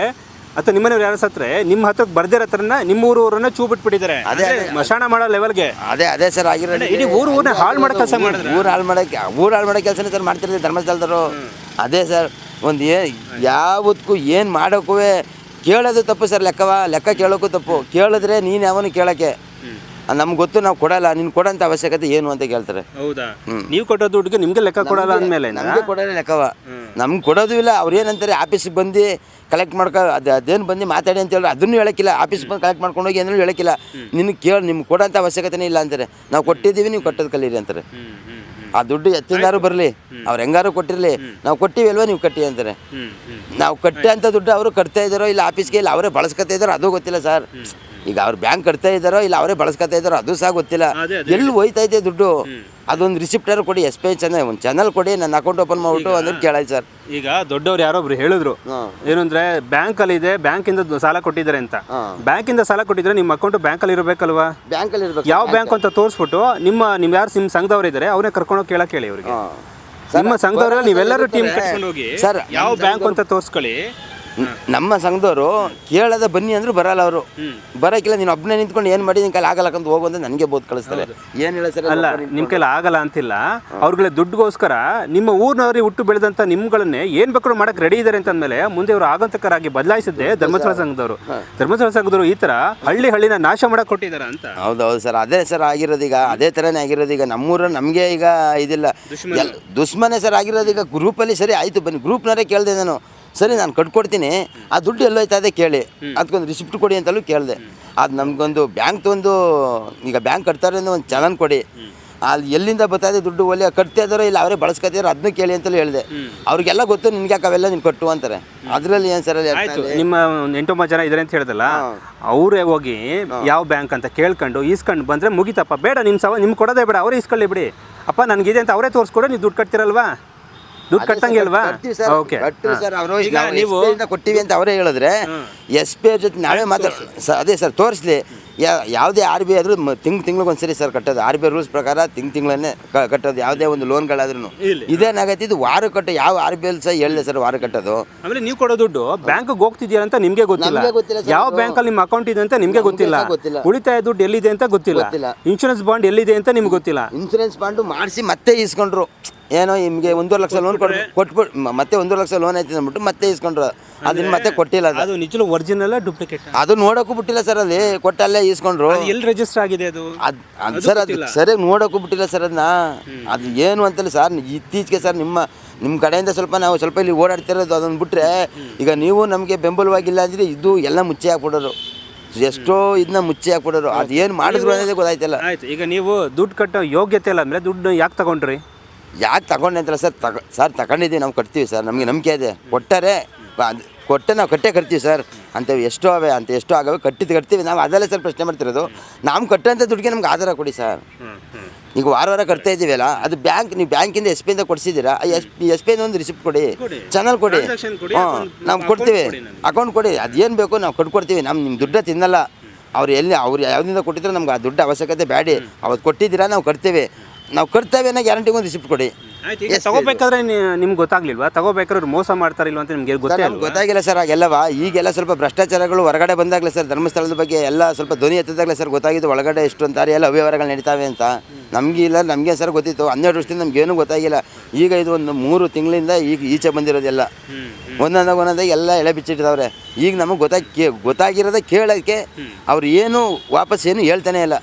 ಅಥವಾ ನಿಮ್ಮನೆಯವ್ರು ಯಾರು ಸತ್ರೆ ನಿಮ್ಮ ಹತ್ರ ಬರ್ದಿರ ಹತ್ರನ ನಿಮ್ಮ ಊರನ್ನ ಚೂ ಬಿಟ್ಬಿಟ್ಟಿದ್ದಾರೆ. ಅದೇ, ಮಶಾಣ ಮಾಡೋ ಲೆವೆಲ್ಗೆ ಅದೇ ಅದೇ ಸರ್ ಆಗಿರೋದು. ಇಡೀ ಊರು ಊರನ್ನ ಹಾಳು ಮಾಡೋ ಕೆಲಸ ಮಾಡಿದ್ರೆ. ಊರು ಹಾಳು ಮಾಡೋಕ್ಕೆ ಊರು ಹಾಳು ಮಾಡೋ ಕೆಲಸನೇ ಸರ್ ಮಾಡ್ತಿರ್ತೀವಿ ಧರ್ಮಸ್ಥಳದವರು. ಅದೇ ಸರ್ ಒಂದು ಏನು ಯಾವುದಕ್ಕೂ ಏನು ಮಾಡೋಕ್ಕೂ ಕೇಳೋದು ತಪ್ಪು ಸರ್ ಲೆಕ್ಕವ? ಲೆಕ್ಕ ಕೇಳೋಕ್ಕೂ ತಪ್ಪು. ಕೇಳಿದ್ರೆ ನೀನು ಯಾವನು ಕೇಳೋಕ್ಕೆ? ನಮ್ಗೆ ಗೊತ್ತು ನಾವು ಕೊಡಲ್ಲ. ನೀನು ಕೊಡೋಂಥ ಅವಶ್ಯಕತೆ ಏನು ಅಂತ ಕೇಳ್ತಾರೆ. ಹೌದಾ? ನೀವು ಕೊಟ್ಟೋ ದುಡ್ಡಿಗೆ ನಿಮ್ಗೆ ಲೆಕ್ಕ ಕೊಡಲ್ಲ ಅಂದಮೇಲೆ ನಮಗೆ ಕೊಡೋಲ್ಲ ಲೆಕ್ಕವ. ನಮ್ಗೆ ಕೊಡೋದು ಇಲ್ಲ. ಅವ್ರು ಏನಂತಾರೆ ಆಫೀಸಿಗೆ ಬಂದು ಕಲೆಕ್ಟ್ ಮಾಡ್ಕೊ ಅದು ಅದೇನು ಬಂದು ಮಾತಾಡಿ ಅಂತ ಹೇಳಿ ಅದನ್ನು ಹೇಳಕ್ಕಿಲ್ಲ. ಆಫೀಸ್ಗೆ ಬಂದು ಕಲೆಕ್ಟ್ ಮಾಡ್ಕೊಂಡು ಹೋಗಿ ಏನೂ ಹೇಳಕ್ಕಿಲ್ಲ. ನಿನ್ಗೆ ಕೇಳಿ ನಿಮ್ಗೆ ಕೊಡೋಂಥ ಅವಶ್ಯಕತೆನೇ ಇಲ್ಲ ಅಂತಾರೆ. ನಾವು ಕೊಟ್ಟಿದ್ದೀವಿ ನೀವು ಕಟ್ಟೋದು ಕಲೀರಿ ಅಂತಾರೆ. ಆ ದುಡ್ಡು ಎತ್ತಿಂದಾರು ಬರಲಿ. ಅವ್ರು ಹೆಂಗಾರು ಕೊಟ್ಟಿರಲಿ. ನಾವು ಕೊಟ್ಟಿವಿ ಅಲ್ವಾ ನೀವು ಕಟ್ಟಿ ಅಂತಾರೆ. ನಾವು ಕಟ್ಟಿ ಅಂತ ದುಡ್ಡು ಅವರು ಕಟ್ತಾ ಇದ್ದಾರೋ ಇಲ್ಲ ಆಫೀಸ್ಗೆ ಇಲ್ಲ ಅವರೇ ಬಳಸ್ಕೊತಾ ಇದ್ದಾರೋ ಅದು ಗೊತ್ತಿಲ್ಲ ಸರ್. ಈಗ ಅವ್ರು ಬ್ಯಾಂಕ್ ಕಟ್ತಾ ಇದ್ದಾರೋ ಇಲ್ಲ ಅವರೇ ಬಳಸ್ಕೊತಾ ಇದ್ದಾರೋ ಅದು ಸಹ ಗೊತ್ತಿಲ್ಲ. ಎಲ್ಲಿ ಹೋಯ್ತಾ ಇದೆ ದುಡ್ಡು? ಅದೊಂದು ರಿಸಿಪ್ಟರ್ ಕೊಡಿ ಎಸ್ ಪಿ ಐ ಚಾನಲ್ ಒಂದು ಚಾನಲ್ ಕೊಡಿ ನನ್ನ ಅಕೌಂಟ್ ಓಪನ್ ಮಾಡ್ಬಿಟ್ಟು ಅಂದ್ರೆ ಕೇಳಾಯ್ತು ಸರ್ ಈಗ ದೊಡ್ಡವ್ರು ಯಾರೊಬ್ರು ಹೇಳಿದ್ರು ಏನಂದ್ರೆ ಏನಂದ್ರೆ ಬ್ಯಾಂಕಲ್ಲಿ ಇದೆ ಬ್ಯಾಂಕ್ ಇಂದ ಸಾಲ ಕೊಟ್ಟಿದ್ದಾರೆ ಅಂತ. ಬ್ಯಾಂಕ್ ಇಂದ ಸಾಲ ಕೊಟ್ಟಿದ್ರೆ ನಿಮ್ಮ ಅಕೌಂಟ್ ಬ್ಯಾಂಕ್ ಅಲ್ಲಿ ಇರಬೇಕಲ್ವಾ? ಬ್ಯಾಂಕಲ್ಲಿ ಇರಬೇಕು ಯಾವ ಬ್ಯಾಂಕ್ ಅಂತ ತೋರಿಸ್ಬಿಟ್ಟು ನಿಮ್ಮ ನಿಮ್ಮ ಯಾರು ನಿಮ್ ಸಂಘದವ್ರು ಇದ್ದಾರೆ ಅವ್ರನ್ನೇ ಕರ್ಕೊಂಡು ಕೇಳಕ್ ಹೇಳಿ ಅವ್ರಿಗೆ. ನಿಮ್ಮ ಸಂಘದವ್ರಲ್ಲಿ ನೀವೆಲ್ಲರೂ ಟೀಮ್ ಕಟ್ಕೊಂಡು ಹೋಗಿ ಸರ್, ಯಾವ ಬ್ಯಾಂಕ್ ಅಂತ ತೋರಿಸ್ಕೊಳ್ಳಿ. ನಮ್ಮ ಸಂಘದವರು ಕೇಳದ ಬನ್ನಿ ಅಂದ್ರು ಬರಲ್ಲ ಅವರು. ಬರೋಕ್ಕಿಲ್ಲ ನೀನು ಒಬ್ಬನೇ ನಿಂತ್ಕೊಂಡು ಏನು ಮಾಡಿ ನಿನ್ ಕೈಲಿ ಆಗಲ್ಲ ಅಂತ ಹೋಗು ಅಂತ ನನಗೆ ಬೋದ್ ಕಳಿಸ್ತಾರೆ. ಏನು ಹೇಳ ಸರ್ ಅಲ್ಲ ನಿಮ್ ಕೈಲಿ ಆಗಲ್ಲ ಅಂತಿಲ್ಲ. ಅವ್ರಿಗೆ ದುಡ್ಡುಗೋಸ್ಕರ ನಿಮ್ಮ ಊರಿನವ್ರಿಗೆ ಹುಟ್ಟು ಬೆಳೆದಂತ ನಿಮ್ಗಳನ್ನೇ ಏನ್ ಬೇಕಾದ್ರೂ ಮಾಡಕ್ ರೆಡಿ ಇದ್ದಾರೆ ಅಂತ ಅಂದ್ಮೇಲೆ ಮುಂದೆ ಅವರು ಆಗಂತಕರಾಗಿ ಬದಲಾಯಿಸಿದ್ದೆ ಧರ್ಮಸ್ಥಳ ಸಂಘದವರು. ಧರ್ಮಸ್ಥಳ ಸಂಘದವರು ಈ ತರ ಹಳ್ಳಿ ಹಳ್ಳಿನ ನಾಶ ಮಾಡಕ್ ಕೊಟ್ಟಿದಾರ ಅಂತ. ಹೌದು ಹೌದು ಸರ್ ಅದೇ ಸರ್ ಆಗಿರೋದು ಈಗ ಅದೇ ಥರನೇ ಆಗಿರೋದು ಈಗ. ನಮ್ಮೂರ ನಮಗೆ ಈಗ ಇದಿಲ್ಲ. ದುಶ್ಮನೆ. ಸರ್ ಆಗಿರೋದು ಈಗ ಗ್ರೂಪಲ್ಲಿ ಸರಿ ಆಯ್ತು ಬನ್ನಿ. ಗ್ರೂಪ್ನವರೇ ಕೇಳಿದೆ ನಾನು. ಸರಿ ನಾನು ಕಟ್ಕೊಡ್ತೀನಿ. ಆ ದುಡ್ಡು ಎಲ್ಲೋಯ್ತಾ ಅದೇ ಕೇಳಿ. ಅದಕ್ಕೊಂದು ರಿಸಿಪ್ಟ್ ಕೊಡಿ ಅಂತಲೂ ಕೇಳಿದೆ. ಅದು ನಮಗೊಂದು ಬ್ಯಾಂಕ್ ಒಂದು ಈಗ ಬ್ಯಾಂಕ್ ಕಟ್ತಾರೆ ಅಂದ್ರೆ ಒಂದು ಚಲನ್ ಕೊಡಿ. ಅಲ್ಲಿ ಎಲ್ಲಿಂದ ಬರ್ತಾ ಇದೆ ದುಡ್ಡು ಒಲೆ ಕಟ್ತಾ ಇದ್ದಾರೋ ಇಲ್ಲ ಅವರೇ ಬಳಸ್ಕೊತಿದಾರೋ ಅದನ್ನೂ ಕೇಳಿ ಅಂತಲೂ ಹೇಳಿದೆ. ಅವ್ರಿಗೆಲ್ಲ ಗೊತ್ತು ನಿನ್ಗೆ ಯಾಕೆ ಅವೆಲ್ಲ ನೀನು ಕಟ್ಟು ಅಂತಾರೆ. ಅದರಲ್ಲಿ ಏನು ಸರ್ ಆಯ್ತು. ನಿಮ್ಮ ಒಂದು ಎಂಟೊಂಬತ್ತು ಜನ ಇದ್ರೆ ಅಂತ ಹೇಳಿದಲ್ಲ ಅವರೇ ಹೋಗಿ ಯಾವ ಬ್ಯಾಂಕ್ ಅಂತ ಕೇಳ್ಕೊಂಡು ಈಸ್ಕೊಂಡು ಬಂದರೆ ಮುಗಿತಪ್ಪ. ಬೇಡ ನಿಮ್ಮ ಸವ ನಿಮ್ಗೆ ಕೊಡೋದೇ ಬೇಡ ಅವರೇ ಇಸ್ಕೊಳ್ಳಿ ಬಿಡಿ. ಅಪ್ಪ ನನಗಿದೆ ಅಂತ ಅವರೇ ತೋರಿಸ್ಕೊಡು ನೀವು ದುಡ್ಡು ಕಟ್ತಿರಲ್ವಾ? ದುಡ್ಡು ಕಟ್ಟಂಗಿಲ್ವಾ ಕಟ್ತೀವಿ ಸರ್ ಓಕೆ ಕಟ್ತೀವಿ ಸರ್ ಅವರು ಈಗ ನೀವು ನೀವು ಕೊಟ್ಟಿವಿ ಅಂತ ಅವರೇ ಹೇಳಿದ್ರೆ ಎಸ್ ಪಿ ಜೊತೆ ನಾವೇ ಮಾತಾಡ ಅದೇ ಸರ್ ತೋರಿಸ್ಲಿ. ಯಾವುದೇ ಆರ್ ಬಿ ಆದರೂ ತಿಂಗ್ ತಿಂಗ್ಳಿಗೆ ಒಂದ್ಸರಿ ಸರ್ ಕಟ್ಟೋದು. ಆರ್ ಬಿ ಐ ರೂಲ್ಸ್ ಪ್ರಕಾರ ತಿಂಗ್ ತಿಂಗಳನ್ನೇ ಕಟ್ಟೋದು. ಯಾವುದೇ ಒಂದು ಲೋನ್ಗಳಾದ್ರೂ ಇದೇನಾಗೈತಿ ಇದೇನಾಗೈತೆ ಇದು ವಾರ ಕಟ್ಟೋ ಯಾವ ಆರ್ ಬಿ ಐ ಸಹ ಹೇಳಿದೆ ಸರ್ ವಾರ ಕಟ್ಟೋದು. ಆಮೇಲೆ ನೀವು ಕೊಡೋ ದುಡ್ಡು ಬ್ಯಾಂಕ್ಗೆ ಹೋಗ್ತಿದ್ಯಾ ಅಂತ ನಿಮಗೆ ಗೊತ್ತಿಲ್ಲ. ಯಾವ. ಬ್ಯಾಂಕಲ್ಲಿ ನಿಮ್ಮ ಅಕೌಂಟ್ ಇದೆ ಅಂತ ನಿಮ್ಗೆ ಗೊತ್ತಿಲ್ಲ. ಉಳಿತಾಯ ದುಡ್ಡು ಎಲ್ಲಿದೆ ಅಂತ ಗೊತ್ತಿಲ್ಲ. ಇನ್ಶೂರೆನ್ಸ್ ಬಾಂಡ್ ಎಲ್ಲಿದೆ ಅಂತ ನಿಮ್ಗೆ ಗೊತ್ತಿಲ್ಲ. ಇನ್ಶೂರೆನ್ಸ್ ಬಾಂಡು ಮಾಡಿಸಿ ಮತ್ತೆ ಇಸ್ಕೊಂಡ್ರು ಏನೋ ನಿಮಗೆ ಒಂದೂವರೆ ಲಕ್ಷ ಲೋನ್ ಕೊಟ್ಟು ಕೊಟ್ಬಿಟ್ಟು ಮತ್ತೆ ಒಂದೂವರೆ ಲಕ್ಷ ಲೋನ್ ಆಯ್ತು ಅಂದ್ಬಿಟ್ಟು ಮತ್ತೆ ಇಸ್ಕೊಂಡ್ರು ಅದನ್ನ ಮತ್ತೆ ಕೊಟ್ಟಿಲ್ಲ ಅದು. ಅದು ನಿಜಲು ಒರಿಜಿನಲ್ ಡೂಪ್ಲಿಕೇಟ್ ಅದು ನೋಡೋಕ್ಕೂ ಬಿಟ್ಟಿಲ್ಲ ಸರ್ ಅಲ್ಲಿ. ಕೊಟ್ಟಲ್ಲೇ ಇಸ್ಕೊಂಡ್ರು ಎಲ್ಲಿ ರಿಜಿಸ್ಟರ್ ಆಗಿದೆ ಅದು? ಅದ್ ಸರ್ ಅದು ಸರಿಯಾಗಿ ನೋಡೋಕ್ಕೂ ಬಿಟ್ಟಿಲ್ಲ ಸರ್ ಅದನ್ನ ಅದು ಏನು ಅಂತಲ್ಲ ಸರ್ ಇತ್ತೀಚೆಗೆ ಸರ್ ನಿಮ್ಮ ನಿಮ್ಮ ಕಡೆಯಿಂದ ಸ್ವಲ್ಪ ನಾವು ಸ್ವಲ್ಪ ಇಲ್ಲಿ ಓಡಾಡ್ತಿರೋದು ಅದನ್ನು ಬಿಟ್ರೆ ಈಗ ನೀವು ನಮಗೆ ಬೆಂಬಲವಾಗಿಲ್ಲ ಅಂದರೆ ಇದು ಎಲ್ಲ ಮುಚ್ಚಿ ಹಾಕ್ಬಿಡೋರು. ಎಷ್ಟೋ ಇದನ್ನ ಮುಚ್ಚಿ ಹಾಕ್ಬಿಡೋರು. ಅದು ಏನು ಮಾಡಿದ್ರು ಅನ್ನೋದೇ ಗೊತ್ತಾಯ್ತಲ್ಲ. ಆಯ್ತು ಈಗ ನೀವು ದುಡ್ಡು ಕಟ್ಟೋ ಯೋಗ್ಯತೆ ಇಲ್ಲ ಅಂದ್ರೆ ದುಡ್ಡು ಯಾಕೆ ತಗೊಂಡ್ರಿ? ಯಾಕೆ ತಗೊಂಡೆ ಅಂತಲ್ಲ ಸರ್ ತಗ ಸರ್ ತಗೊಂಡಿದ್ದೀವಿ ನಾವು ಕಟ್ತೀವಿ ಸರ್ ನಮಗೆ ನಂಬಿಕೆ ಇದೆ. ಕೊಟ್ಟರೆ ಅದ್- ಕೊಟ್ಟೆ ನಾವು ಕಟ್ಟೆ ಕಟ್ತೀವಿ ಸರ್. ಅಂತೇವೆ ಎಷ್ಟೋ ಅವೆ ಅಂತ ಎಷ್ಟೋ ಆಗವೆ ಕಟ್ಟಿದ್ದು ಕಟ್ತೀವಿ. ನಾವು ಅದಲ್ಲೇ ಸರ್ ಪ್ರಶ್ನೆ ಮಾಡ್ತಿರೋದು. ನಾವು ಕಟ್ಟೋಂಥ ದುಡ್ಡಿಗೆ ನಮ್ಗೆ ಆಧಾರ ಕೊಡಿ ಸರ್. ಈಗ ವಾರ ವಾರ ಕಟ್ತಾ ಇದ್ದೀವಲ್ಲ ಅದು ಬ್ಯಾಂಕ್ ನೀವು ಬ್ಯಾಂಕಿಂದ ಎಸ್ ಪಿಯಿಂದ ಕೊಡಿಸಿದ್ದೀರಾ? ಎಸ್ ಪಿ ಎಸ್ ಪಿಯಿಂದ ಒಂದು ರಿಸಿಪ್ಟ್ ಕೊಡಿ. ಚಾನಲ್ ಕೊಡಿ. ಹ್ಞೂ ನಾವು ಕೊಡ್ತೀವಿ. ಅಕೌಂಟ್ ಕೊಡಿ. ಅದೇನು ಬೇಕು ನಾವು ಕೊಟ್ಕೊಡ್ತೀವಿ. ನಮ್ಮ ನಿಮ್ಮ ದುಡ್ಡ ತಿನ್ನಲ್ಲ. ಅವ್ರು ಎಲ್ಲಿ ಅವ್ರು ಯಾವ್ದಿಂದ ಕೊಟ್ಟಿದ್ರೆ ನಮ್ಗೆ ಆ ದುಡ್ಡು ಅವಶ್ಯಕತೆ ಬೇಡಿ ಅವತ್ತು ಕೊಟ್ಟಿದ್ದೀರಾ ನಾವು ಕಟ್ತೀವಿ. ನಾವು ಕಟ್ತೇವೆ ಅನ್ನೋ ಗ್ಯಾರಂಟಿಗೆ ಒಂದು ರಿಸಿಪ್ಟ್ ಕೊಡಿ. ಈಗ ತಗೋಬೇಕಾದ್ರೆ ನಿಮ್ಗೆ ಗೊತ್ತಾಗ್ಲಿಲ್ವಾ? ತಗೋಬೇಕಾದ್ರೆ ಅವ್ರು ಮೋಸ ಮಾಡ್ತಾರಿಲ್ವ ಅಂತ ನಿಮ್ಗೆ ಗೊತ್ತೇ ಅಲ್ವಾ? ಗೊತ್ತಾಗಿಲ್ಲ ಸರ್ ಆಗೆಲ್ಲವ ಈಗೆಲ್ಲ ಸ್ವಲ್ಪ ಭ್ರಷ್ಟಾಚಾರಗಳು ಹೊರಗಡೆ ಬಂದಾಗಲೇ ಸರ್ ಧರ್ಮಸ್ಥಳದ ಬಗ್ಗೆ ಎಲ್ಲ ಸ್ವಲ್ಪ ಧ್ವನಿ ಎತ್ತಿದಾಗಲೇ ಸರ್ ಗೊತ್ತಾಗಿದ್ದು ಒಳಗಡೆ ಎಷ್ಟು ಅಂತಾರೆ ಎಲ್ಲ ಅವ್ಯವಹಾರಗಳು ನಡೀತಾವೆ ಅಂತ. ನಮಗೆ ಇಲ್ಲ ನಮಗೆ ಸರ್ ಗೊತ್ತಿತ್ತು. ಹನ್ನೆರಡು ವರ್ಷದಿಂದ ನಮ್ಗೇನು ಗೊತ್ತಾಗಿಲ್ಲ. ಈಗ ಇದು ಒಂದು ಮೂರು ತಿಂಗಳಿಂದ ಈಗ ಈಚೆ ಬಂದಿರೋದೆಲ್ಲ. ಒಂದೊಂದಾಗ ಒಂದೊಂದಾಗ ಎಲ್ಲ ಎಳೆ ಬಿಚ್ಚಿಟ್ಟಿದವ್ರೆ. ಈಗ ನಮಗೆ ಗೊತ್ತಾಗಿ ಗೊತ್ತಾಗಿರೋದೇ ಕೇಳೋಕ್ಕೆ ಅವ್ರು ಏನು ವಾಪಸ್ ಏನು ಹೇಳ್ತಾನೆ ಇಲ್ಲ.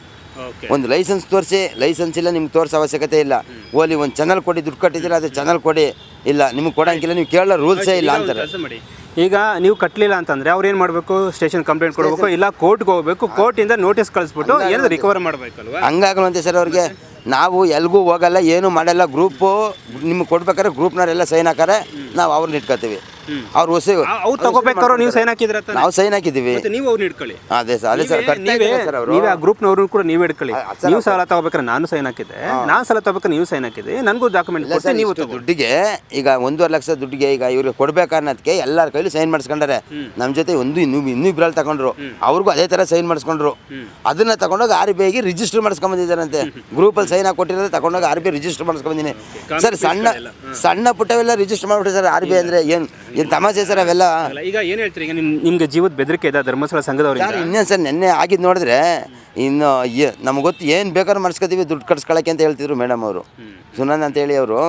ಒಂದು ಲೈಸೆನ್ಸ್ ತೋರಿಸಿ ಲೈಸೆನ್ಸ್ ಇಲ್ಲ ನಿಮ್ಗೆ ತೋರಿಸೋ ಅವಶ್ಯಕತೆ ಇಲ್ಲ. ಓಲಿ ಒಂದು ಚಾನಲ್ ಕೊಡಿ ದುಡ್ಡು ಕಟ್ಟಿದ್ರೆ ಅದು ಚಾನಲ್ ಕೊಡಿ. ಇಲ್ಲ ನಿಮ್ಗೆ ಕೊಡೋಂಗಿಲ್ಲ ನೀವು ಕೇಳಲ್ಲ ರೂಲ್ಸೇ ಇಲ್ಲ ಅಂತಾರೆ. ಕೆಲಸ ಮಾಡಿ. ಈಗ ನೀವು ಕಟ್ಟಲಿಲ್ಲ ಅಂತಂದ್ರೆ ಅವ್ರು ಏನು ಮಾಡಬೇಕು? ಸ್ಟೇಷನ್ ಕಂಪ್ಲೇಂಟ್ ಕೊಡಬೇಕು ಇಲ್ಲ ಕೋರ್ಟ್ಗೆ ಹೋಗಬೇಕು ಕೋರ್ಟಿಂದ ನೋಟಿಸ್ ಕಳಿಸ್ಬಿಟ್ಟು ಏನು ರಿಕವರ್ ಮಾಡಬೇಕಲ್ವಾ? ಹಂಗಾಗಲ್ವಂತೆ ಸರ್ ಅವ್ರಿಗೆ. ನಾವು ಎಲ್ಗೂ ಹೋಗಲ್ಲ ಏನು ಮಾಡಲ್ಲ ಗ್ರೂಪು ನಿಮ್ಗೆ ಕೊಡ್ಬೇಕಾದ್ರೆ ಗ್ರೂಪ್ನವರೆಲ್ಲ ಸೈನ್ ಹಾಕಾರೆ ನಾವು ಅವ್ರನ್ನ ಇಟ್ಕೋತೀವಿ. ಅವ್ರು ಹೊಸ ಅವ್ರು ತಗೋಬೇಕಾದ್ರು ನೀವು ಸೈನ್ ಹಾಕಿದ್ರ ನಾವು ಸೈನ್ ಹಾಕಿದೀವಿ ನೀವು ಅವ್ರನ್ನ ಇಡ್ಕೊಳ್ಳಿ ಅದೇ ಸರ್ ಅದೇ ಸರ್ ನೀವೇ ನೀವೇ ಆ ಗ್ರೂಪ್ನವ್ರು ಕೂಡ ನೀವು ಇಡ್ಕೊಳ್ಳಿ ನೀವು ಸಾಲ ತಗೋಬೇಕಾದ್ರೆ ನಾನು ಸೈನ್ ಹಾಕಿದ್ದೆ. ನಾನು ಸಾಲ ತಗೋಬೇಕಾದ್ರೆ ನೀವು ಸೈನ್ ಹಾಕಿದ್ದೆ. ನನಗೂ ಡಾಕ್ಯುಮೆಂಟ್ ಕೊಟ್ಟು ನೀವು ದುಡ್ಡಿಗೆ ಈಗ ಒಂದೂವರೆ ಲಕ್ಷ ದುಡ್ಡಿಗೆ ಈಗ ಇವ್ರಿಗೆ ಕೊಡ್ಬೇಕನ್ನೋದಕ್ಕೆ ಎಲ್ಲರ ಕೈಲಿ ಸೈನ್ ಮಾಡಿಸ್ಕೊಂಡಾರೆ. ನಮ್ಮ ಜೊತೆ ಒಂದು ಇನ್ನೂ ಇನ್ನೂ ಇಬ್ಬರಲ್ಲಿ ತಗೊಂಡ್ರು. ಅವ್ರಿಗೂ ಅದೇ ಥರ ಸೈನ್ ಮಾಡಿಸ್ಕೊಂಡ್ರು. ಅದನ್ನ ತಗೊಂಡೋಗಿ ಆರ್ ಬಿ ಐಗೆ ರಿಜಿಸ್ಟರ್ ಮಾಡಿಸ್ಕೊಂಬಂದಿದ್ದಾರಂತೆ ಗ್ರೂಪಲ್ಲಿ ಸೈನ್ ಹಾಕೊಟ್ಟಿರೋದು ತಗೊಂಡೋಗಿ ಆರ್ ಬಿ ಐ ರಿಜಿಸ್ಟರ್ ಮಾಡಿಸ್ಕೊಂಬಂದಿನಿ ಸರ್ ಸಣ್ಣ ಸಣ್ಣ ಪುಟ್ಟವೆಲ್ಲ ರಿಜಿಸ್ಟರ್ ಮಾಡ್ಬಿಟ್ಟು ಸರ್ ಆರ್ ಬಿ ಐ ಅಂದರೆ ಏನು ಏನು ತಮಾಷೆ ಸರ್ ಅವೆಲ್ಲ? ಅಲ್ಲ ಈಗ ಏನು ಹೇಳ್ತೀರಿ? ಈಗ ನಿಮ್ಮ ನಿಮ್ಗೆ ಜೀವದ ಬೆದರಿಕೆ ಇದೆ ಧರ್ಮಸ್ಥಳ ಸಂಘದವ್ರು ಸರ್ ಇನ್ನೇನು ಸರ್ ನೆನ್ನೆ ಆಗಿದ್ದು ನೋಡಿದ್ರೆ ಇನ್ನು ನಮಗೆ ಗೊತ್ತು ಏನು ಬೇಕಾದ್ರೂ ಮಾಡಿಸ್ಕೊತೀವಿ ದುಡ್ಡು ಕಟ್ಸ್ಕೊಳಕ್ಕೆ ಅಂತ ಹೇಳ್ತಿದ್ರು ಮೇಡಮ್ ಅವರು. ಸುನಂದ್ ಅಂತ ಹೇಳಿ ಅವರು.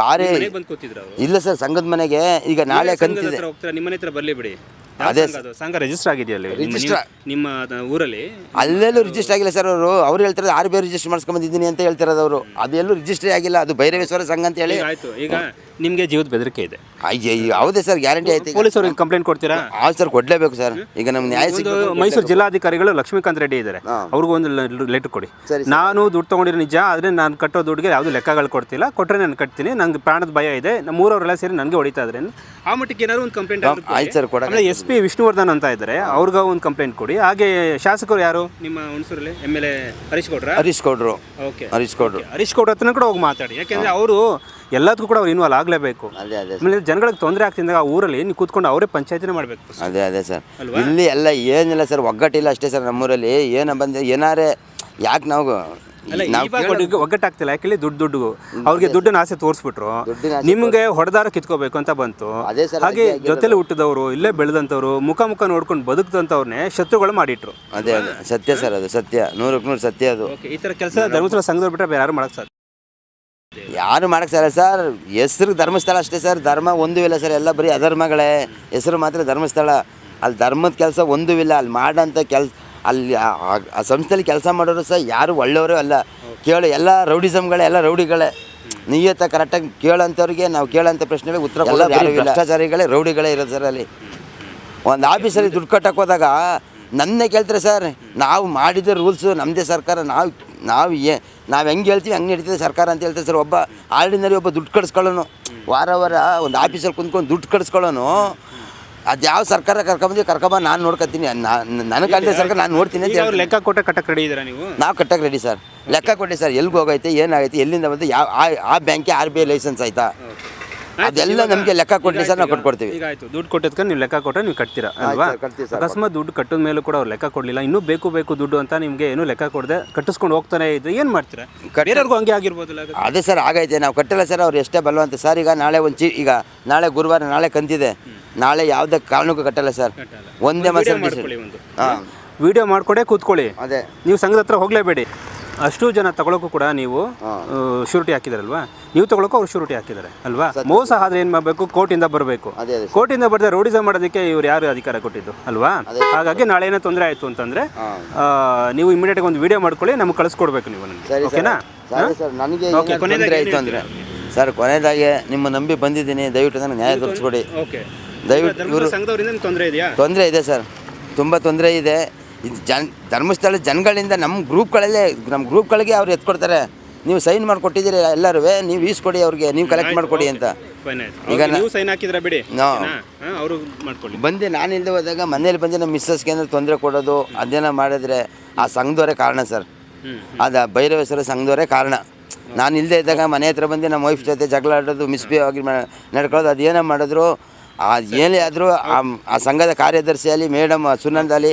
ಭಾರಿ ಮನೆಗೆ ಬಂದು ಕೂತಿದ್ರು ಅವರು? ಇಲ್ಲ ಸರ್ ಸಂಘದ ಮನೆಗೆ. ಈಗ ನಾಳೆ ಕಂತಿದೆ ಹತ್ರ ಹೋಗ್ತಾರೆ? ನಿಮ್ಮ ಮನೆ ಹತ್ರ ಬರಲಿ ಬಿಡಿ. ಅದೇ ಸಂಘ ರಿಜಿಸ್ಟರ್ ಆಗಿದೆಯಲ್ಲ ರಿಜಿಸ್ಟರ್ ನಿಮ್ಮ- ಊರಲ್ಲಿ? ಅಲ್ಲೆಲ್ಲೂ ರಿಜಿಸ್ಟರ್ ಆಗಿಲ್ಲ ಸರ್ ಅವರು. ಅವ್ರು ಹೇಳ್ತಾರೆ ಆರು ಬೇರೆ ರಿಜಿಸ್ಟರ್ ಮಾಡ್ಸ್ಕೊಂಬಂದಿದ್ದೀನಿ ಅಂತ ಹೇಳ್ತಿರೋದು ಅವರು. ಅದೆಲ್ಲೂ ರಿಜಿಸ್ಟ್ರೇ ಆಗಿಲ್ಲ. ಅದು ಭೈರವೇಶ್ವರ ಸಂಘ ಅಂತ ಹೇಳಿ. ಆಯ್ತು. ಈಗ ನಿಮಗೆ ಜೀವದ ಬೆದರಿಕೆ ಇದೆ. ಅಯ್ಯೋ ಹೌದೇ ಸರ್ ಗ್ಯಾರಂಟಿ ಆಯ್ತು. ಪೊಲೀಸ್ ಅವ್ರಿಗೆ ಕಂಪ್ಲೇಂಟ್ ಕೊಡ್ತೀರಾ? ಆಲ್ ಸರ್ ಕೊಡಲೇಬೇಕು ಸರ್ ಈಗ ನಮ್ಮ ನ್ಯಾಯ ಸಿಗಬೇಕು ಮೈಸೂರು ಜಿಲ್ಲಾಧಿಕಾರಿಗಳು ಲಕ್ಷ್ಮೀಕಾಂತ್ ರೆಡ್ಡಿ ಇದ್ದಾರೆ. ಅವ್ರಿಗೂ ಒಂದು ಲೆಟರ್ ಕೊಡಿ. ನಾನು ದುಡ್ಡು ತಗೊಂಡಿರೋ ನಿಜ ಆದರೆ ನಾನು ಕಟ್ಟೋ ದುಡ್ಡಿಗೆ ಯಾವುದು ಲೆಕ್ಕಗಳು ಕೊಡ್ತಿಲ್ಲ. ಕೊಟ್ಟರೆ ನಾನು ಕಟ್ತೀನಿ. ನಂಗೆ ಪ್ರಾಣದ ಭಯ ಇದೆ. ನಮ್ಮ ಊರವರೆಲ್ಲ ಸೇರಿ ನನಗೆ ಹೊಡಿತಾ ಇದ್ರೆ ಆ ಮಟ್ಟಿಗೆ ಏನಾದ್ರು ಒಂದು ಕಂಪ್ಲೇಂಟ್ ಆಯ್ತು ಸರ್ ಕೊಡಕ್ಕೆ ಎಸ್ ಪಿ ವಿಷ್ಣುವರ್ಧನ್ ಅಂತ ಇದ್ದಾರೆ. ಅವ್ರಿಗೆ ಒಂದು ಕಂಪ್ಲೇಂಟ್ ಕೊಡಿ. ಹಾಗೆ ಶಾಸಕರು ಯಾರು? ನಿಮ್ಮ ಹುಣಸೂರಲ್ಲಿ ಎಂ ಎಲ್ ಎ ಹರೀಶ್ ಗೌಡ್ರ ಹರೀಶ್ ಗೌಡ್ರು ಓಕೆ. ಹರೀಶ್ ಗೌಡ್ರು ಹರೀಶ್ ಗೌಡ್ರ ಹತ್ರನೂ ಕೂಡ ಹೋಗಿ ಮಾತಾಡಿ. ಯಾಕೆಂದ್ರೆ ಅವರು ಎಲ್ಲದಕ್ಕೂ ಕೂಡ ಅವ್ರು ಇನ್ವಾಲ್ವ್ ಆಗಲೇಬೇಕು. ಅದೇ ಅದೇ ಆಮೇಲೆ ಜನಗಳಿಗೆ ತೊಂದರೆ ಆಗ್ತಿದ್ದಾಗ ಆ ಊರಲ್ಲಿ ನೀವು ಕೂತ್ಕೊಂಡು ಅವರೇ ಪಂಚಾಯತಿನ ಮಾಡಬೇಕು ಅದೇ ಅದೇ ಸರ್. ಇಲ್ಲಿ ಎಲ್ಲ ಏನಿಲ್ಲ ಸರ್ ಒಗ್ಗಟ್ಟಿಲ್ಲ ಅಷ್ಟೇ ಸರ್ ನಮ್ಮೂರಲ್ಲಿ. ಏನ ಬಂದ ಏನಾರೇ ಯಾಕೆ ನಾವು ಒಗ್ಗಟ್ಟಾಗ್ತಿಲ್ಲ ಯಾಕೆ ದುಡ್ಡು ದುಡ್ಡು ಅವ್ರಿಗೆ ದುಡ್ಡನ್ನ ಆಸೆ ತೋರಿಸ್ಬಿಟ್ರು. ನಿಮ್ಗೆ ಹೊಡೆದಾರ ಕಿತ್ಕೋಬೇಕು ಅಂತ ಬಂತು. ಹಾಗೆ ಜೊತೆಲಿ ಹುಟ್ಟಿದವರು ಇಲ್ಲೇ ಬೆಳೆದಂತವ್ರು ಮುಖ ಮುಖ ನೋಡ್ಕೊಂಡು ಬದುಕಿದಂಥವ್ರನ್ನೇ ಶತ್ರುಗಳು ಮಾಡಿಟ್ರು. ಅದೇ ಅದೇ. ಸತ್ಯ ಸರ್ ಅದು ಸತ್ಯ. ನೂರಕ್ಕೆ ನೂರು ಸತ್ಯ ಅದು. ಈ ತರ ಕೆಲಸ ಧರ್ಮಸ್ಥಳ ಸಂಘದವ್ರು ಬಿಟ್ಟರೆ ಬೇರೆ ಯಾರು ಮಾಡಕ್ಕೆ ಸಾಧ್ಯ ಯಾರು ಮಾಡಕ್ ಸರ್ ಸರ್. ಹೆಸರು ಧರ್ಮಸ್ಥಳ ಅಷ್ಟೇ ಸರ್. ಧರ್ಮ ಒಂದೂ ಇಲ್ಲ ಸರ್. ಎಲ್ಲ ಬರೀ ಅಧರ್ಮಗಳೇ ಹೆಸರು ಮಾತ್ರ ಧರ್ಮಸ್ಥಳ. ಅಲ್ಲಿ ಧರ್ಮದ ಕೆಲಸ ಒಂದೂ ಇಲ್ಲ. ಅಲ್ಲಿ ಮಾಡೋಂಥ ಕೆಲ್ಸ ಅಲ್ಲಿ ಆ- ಸಂಸ್ಥೆಯಲ್ಲಿ ಕೆಲಸ ಮಾಡೋರು ಸಹ ಯಾರು ಒಳ್ಳೆಯವರು ಅಲ್ಲ. ಕೇಳು ಎಲ್ಲ ರೌಡಿಸಮ್ಗಳೇ ಎಲ್ಲ ರೌಡಿಗಳೇ. ನಿಯತ ಕರೆಕ್ಟಾಗಿ ಕೇಳೋಂಥವ್ರಿಗೆ ನಾವು ಕೇಳೋಂಥ ಪ್ರಶ್ನೆಗೆ ಉತ್ತರ ಯಾರು ಭ್ರಷ್ಟಾಚಾರಿಗಳೇ ರೌಡಿಗಳೇ ಇರೋದು ಸರ್ ಅಲ್ಲಿ. ಒಂದು ಆಫೀಸಲ್ಲಿ ದುಡ್ಡು ಕಟ್ಟಕ್ಕೆ ಹೋದಾಗ ನನ್ನೇ ಕೇಳ್ತಾರೆ ಸರ್. ನಾವು ಮಾಡಿದ ರೂಲ್ಸು ನಮ್ಮದೇ ಸರ್ಕಾರ ನಾವು ನಾವು ಏ ನಾವು ಹೆಂಗೆ ಹೇಳ್ತೀವಿ ಹಂಗೆ ನಡೀತದೆ ಸರ್ಕಾರ ಅಂತ ಹೇಳ್ತಾರೆ ಸರ್. ಒಬ್ಬ ಆರ್ಡಿನರಿ ಒಬ್ಬ ದುಡ್ಡು ಕಡಿಸ್ಕೊಳ್ಳೋನು ವಾರ ವಾರ ಒಂದು ಆಫೀಸಲ್ಲಿ ಕುಂತ್ಕೊಂಡು ದುಡ್ಡು ಕಳಿಸ್ಕೊಳ್ಳೋನು ಅದು ಯಾವ ಸರ್ಕಾರ ಕರ್ಕೊಂಬಂದು ಕರ್ಕೊಂಬ ನಾನು ನೋಡ್ಕೊತೀನಿ. ನನಗೆ ಕಂಡ ಸರ್ಕಾರ ನಾನು ನೋಡ್ತೀನಿ ಅಂತ ಹೇಳ್ತೀನಿ. ಲೆಕ್ಕ ಕೊಟ್ಟ ಕಟ್ಟಕ್ಕೆ ರೆಡಿ ಇದ್ದೀರಾ ನೀವು? ನಾವು ಕಟ್ಟಕ್ಕೆ ರೆಡಿ ಸರ್ ಲೆಕ್ಕ ಕೊಡಿ ಸರ್ ಎಲ್ಲಿಗೆ ಹೋಗೈತೆ ಏನಾಗೈತೆ ಎಲ್ಲಿಂದ ಬಂದು ಯಾವ ಆ- ಆ ಬ್ಯಾಂಕ್ಗೆ ಆರ್ ಬಿ ಐ ಲೈಸೆನ್ಸ್ ಆಯ್ತಾ ಅದೆಲ್ಲ ನಮಗೆ ಲೆಕ್ಕ ಕೊಡ್ಲಿ ಸರ್ ನಾವು ಕೊಟ್ಕೊಡ್ತೀವಿ ಈಗ ಆಯ್ತು ದುಡ್ಡು ಕೊಟ್ಟಿದ್ಕ ನೀವು ಲೆಕ್ಕ ಕೊಟ್ಟರೆ ನೀವು ಕಟ್ತೀರಾ ಅಲ್ವಾ? ಸರ್, ಕಟ್ತೀವಿ ಸರ್. ಅಕಸ್ಮಾತ್ ದುಡ್ಡು ಕಟ್ಟಿದ ಮೇಲೂ ಕೂಡ ಅವ್ರು ಲೆಕ್ಕ ಕೊಡಲಿಲ್ಲ. ಇನ್ನೂ ಬೇಕು ಬೇಕು ದುಡ್ಡು ಅಂತ ನಿಮಗೆ ಏನೂ ಲೆಕ್ಕ ಕೊಡದೆ ಕಟ್ಟಿಸ್ಕೊಂಡು ಹೋಗ್ತಾನೆ ಇದ್ರೆ ಏನು ಮಾಡ್ತೀರಾ? ಬೇರೆಯವ್ರಿಗೂ ಹಂಗೆ ಆಗಿರ್ಬೋದಲ್ಲ ಅದು? ಅದೇ ಸರ್ ಆಗೈತೆ. ನಾವು ಕಟ್ಟಿಲ್ಲ ಸರ್ ಅವ್ರು ಎಷ್ಟೇ ಬಲವಂತ. ಸರ್ ಈಗ ನಾಳೆ ಒಂದು ಚೀ ಈಗ ನಾಳೆ ಗುರುವಾರ ನಾಳೆ ಕಂತಿದೆ. ನಾಳೆ ಯಾವುದೇ ಕಾರಣಕ್ಕೂ ಕಟ್ಟಲ್ಲ ಸರ್. ಕಟ್ಟಲ್ಲ. ಒಂದೇ ಮಾಸ ವಿಡಿಯೋ ಮಾಡ್ಕೊಳ್ಳಿ ಒಂದು. ಹಾಂ. ವಿಡಿಯೋ ಮಾಡ್ಕೊಂಡೇ ಕೂತ್ಕೊಳ್ಳಿ. ಅದೇ. ನೀವು ಸಂಘದ ಹತ್ರ ಹೋಗಲೇಬೇಡಿ. ಅಷ್ಟು ಜನ ತಗೊಳಕ್ಕೂ ಕೂಡ ನೀವು ಶೂರಿಟಿ ಹಾಕಿದಾರಲ್ವಾ? ನೀವು ತಗೊಳಕ್ಕೂ ಅವ್ರು ಶೂರಿಟಿ ಹಾಕಿದ್ದಾರೆ ಅಲ್ವಾ? ಮೋಸ ಆದ್ರೆ ಏನು ಮಾಡಬೇಕು? ಕೋರ್ಟಿಂದ ಬರಬೇಕು. ಕೋರ್ಟಿಂದ ಬರದೆ ರೋಡಿಸಮ್ ಮಾಡೋದಕ್ಕೆ ಇವ್ರು ಯಾರು ಅಧಿಕಾರ ಕೊಟ್ಟಿದ್ದು ಅಲ್ವಾ? ಹಾಗಾಗಿ ನಾಳೆ ಏನೋ ತೊಂದರೆ ಆಯ್ತು ಅಂತಂದ್ರೆ ನೀವು ಇಮಿಡಿಯೇಟ್ ಒಂದು ವಿಡಿಯೋ ಮಾಡ್ಕೊಳ್ಳಿ ನಮ್ಗೆ ಕಳಿಸ್ಕೊಡ್ಬೇಕು ನೀವು ನನಗೆ ಓಕೆನಾ? ನನಗೆ ಸರ್ ಕೊನೆಯದಾಗಿ ನಿಮ್ಮ ನಂಬಿ ಬಂದಿದ್ದೀನಿ ದಯವಿಟ್ಟು ನನಗೆ ನ್ಯಾಯ ತೋರಿಸ್ಕೊಡಿ. ಓಕೆ. ದಯವಿಟ್ಟು ತೊಂದರೆ ಇದೆ ಸರ್. ತುಂಬ ತೊಂದರೆ ಇದೆ. ಇದು ಜನ ಧರ್ಮಸ್ಥಳ ಜನಗಳಿಂದ ನಮ್ಮ ಗ್ರೂಪ್ಗಳಲ್ಲೇ ನಮ್ಮ ಗ್ರೂಪ್ಗಳಿಗೆ ಅವ್ರು ಎತ್ಕೊಡ್ತಾರೆ. ನೀವು ಸೈನ್ ಮಾಡಿಕೊಟ್ಟಿದ್ದೀರಿ ಎಲ್ಲರೂ ನೀವು ಈಸ್ಕೊಡಿ ಅವ್ರಿಗೆ ನೀವು ಕಲೆಕ್ಟ್ ಮಾಡಿಕೊಡಿ ಅಂತ. ಈಗ ನೀವು ಸೈನ್ ಹಾಕಿದ್ರೆ ಬಿಡಿ. ಅವರು ಮಾಡ್ಕೊಳ್ಳಿ. ಬಂದು ನಾನು ಇಲ್ಲದೆ ಹೋದಾಗ ಮನೇಲಿ ಬಂದು ನಮ್ಮ ಮಿಸ್ಸಸ್ಗೆ ಏನಾದ್ರು ತೊಂದರೆ ಕೊಡೋದು ಅದೇನೋ ಮಾಡಿದ್ರೆ ಆ ಸಂಘದವರೇ ಕಾರಣ ಸರ್. ಅದು ಭೈರವೇಶ್ವರ ಸಂಘದವರೇ ಕಾರಣ. ನಾನು ಇಲ್ಲದೆ ಇದ್ದಾಗ ಮನೆ ಹತ್ರ ಬಂದು ನಮ್ಮ ವೈಫ್ ಜೊತೆ ಜಗಳ ಆಡೋದು ಮಿಸ್ಬಿಹೇವ್ ಆಗಿ ನಡ್ಕೊಳ್ಳೋದು ಅದೇನೋ ಮಾಡಿದ್ರು ಆ ಏನೇ ಆದರೂ ಆ ಸಂಘದ ಕಾರ್ಯದರ್ಶಿ ಅಲ್ಲಿ ಮೇಡಮ್ ಸುನಂದ್ ಅಲ್ಲಿ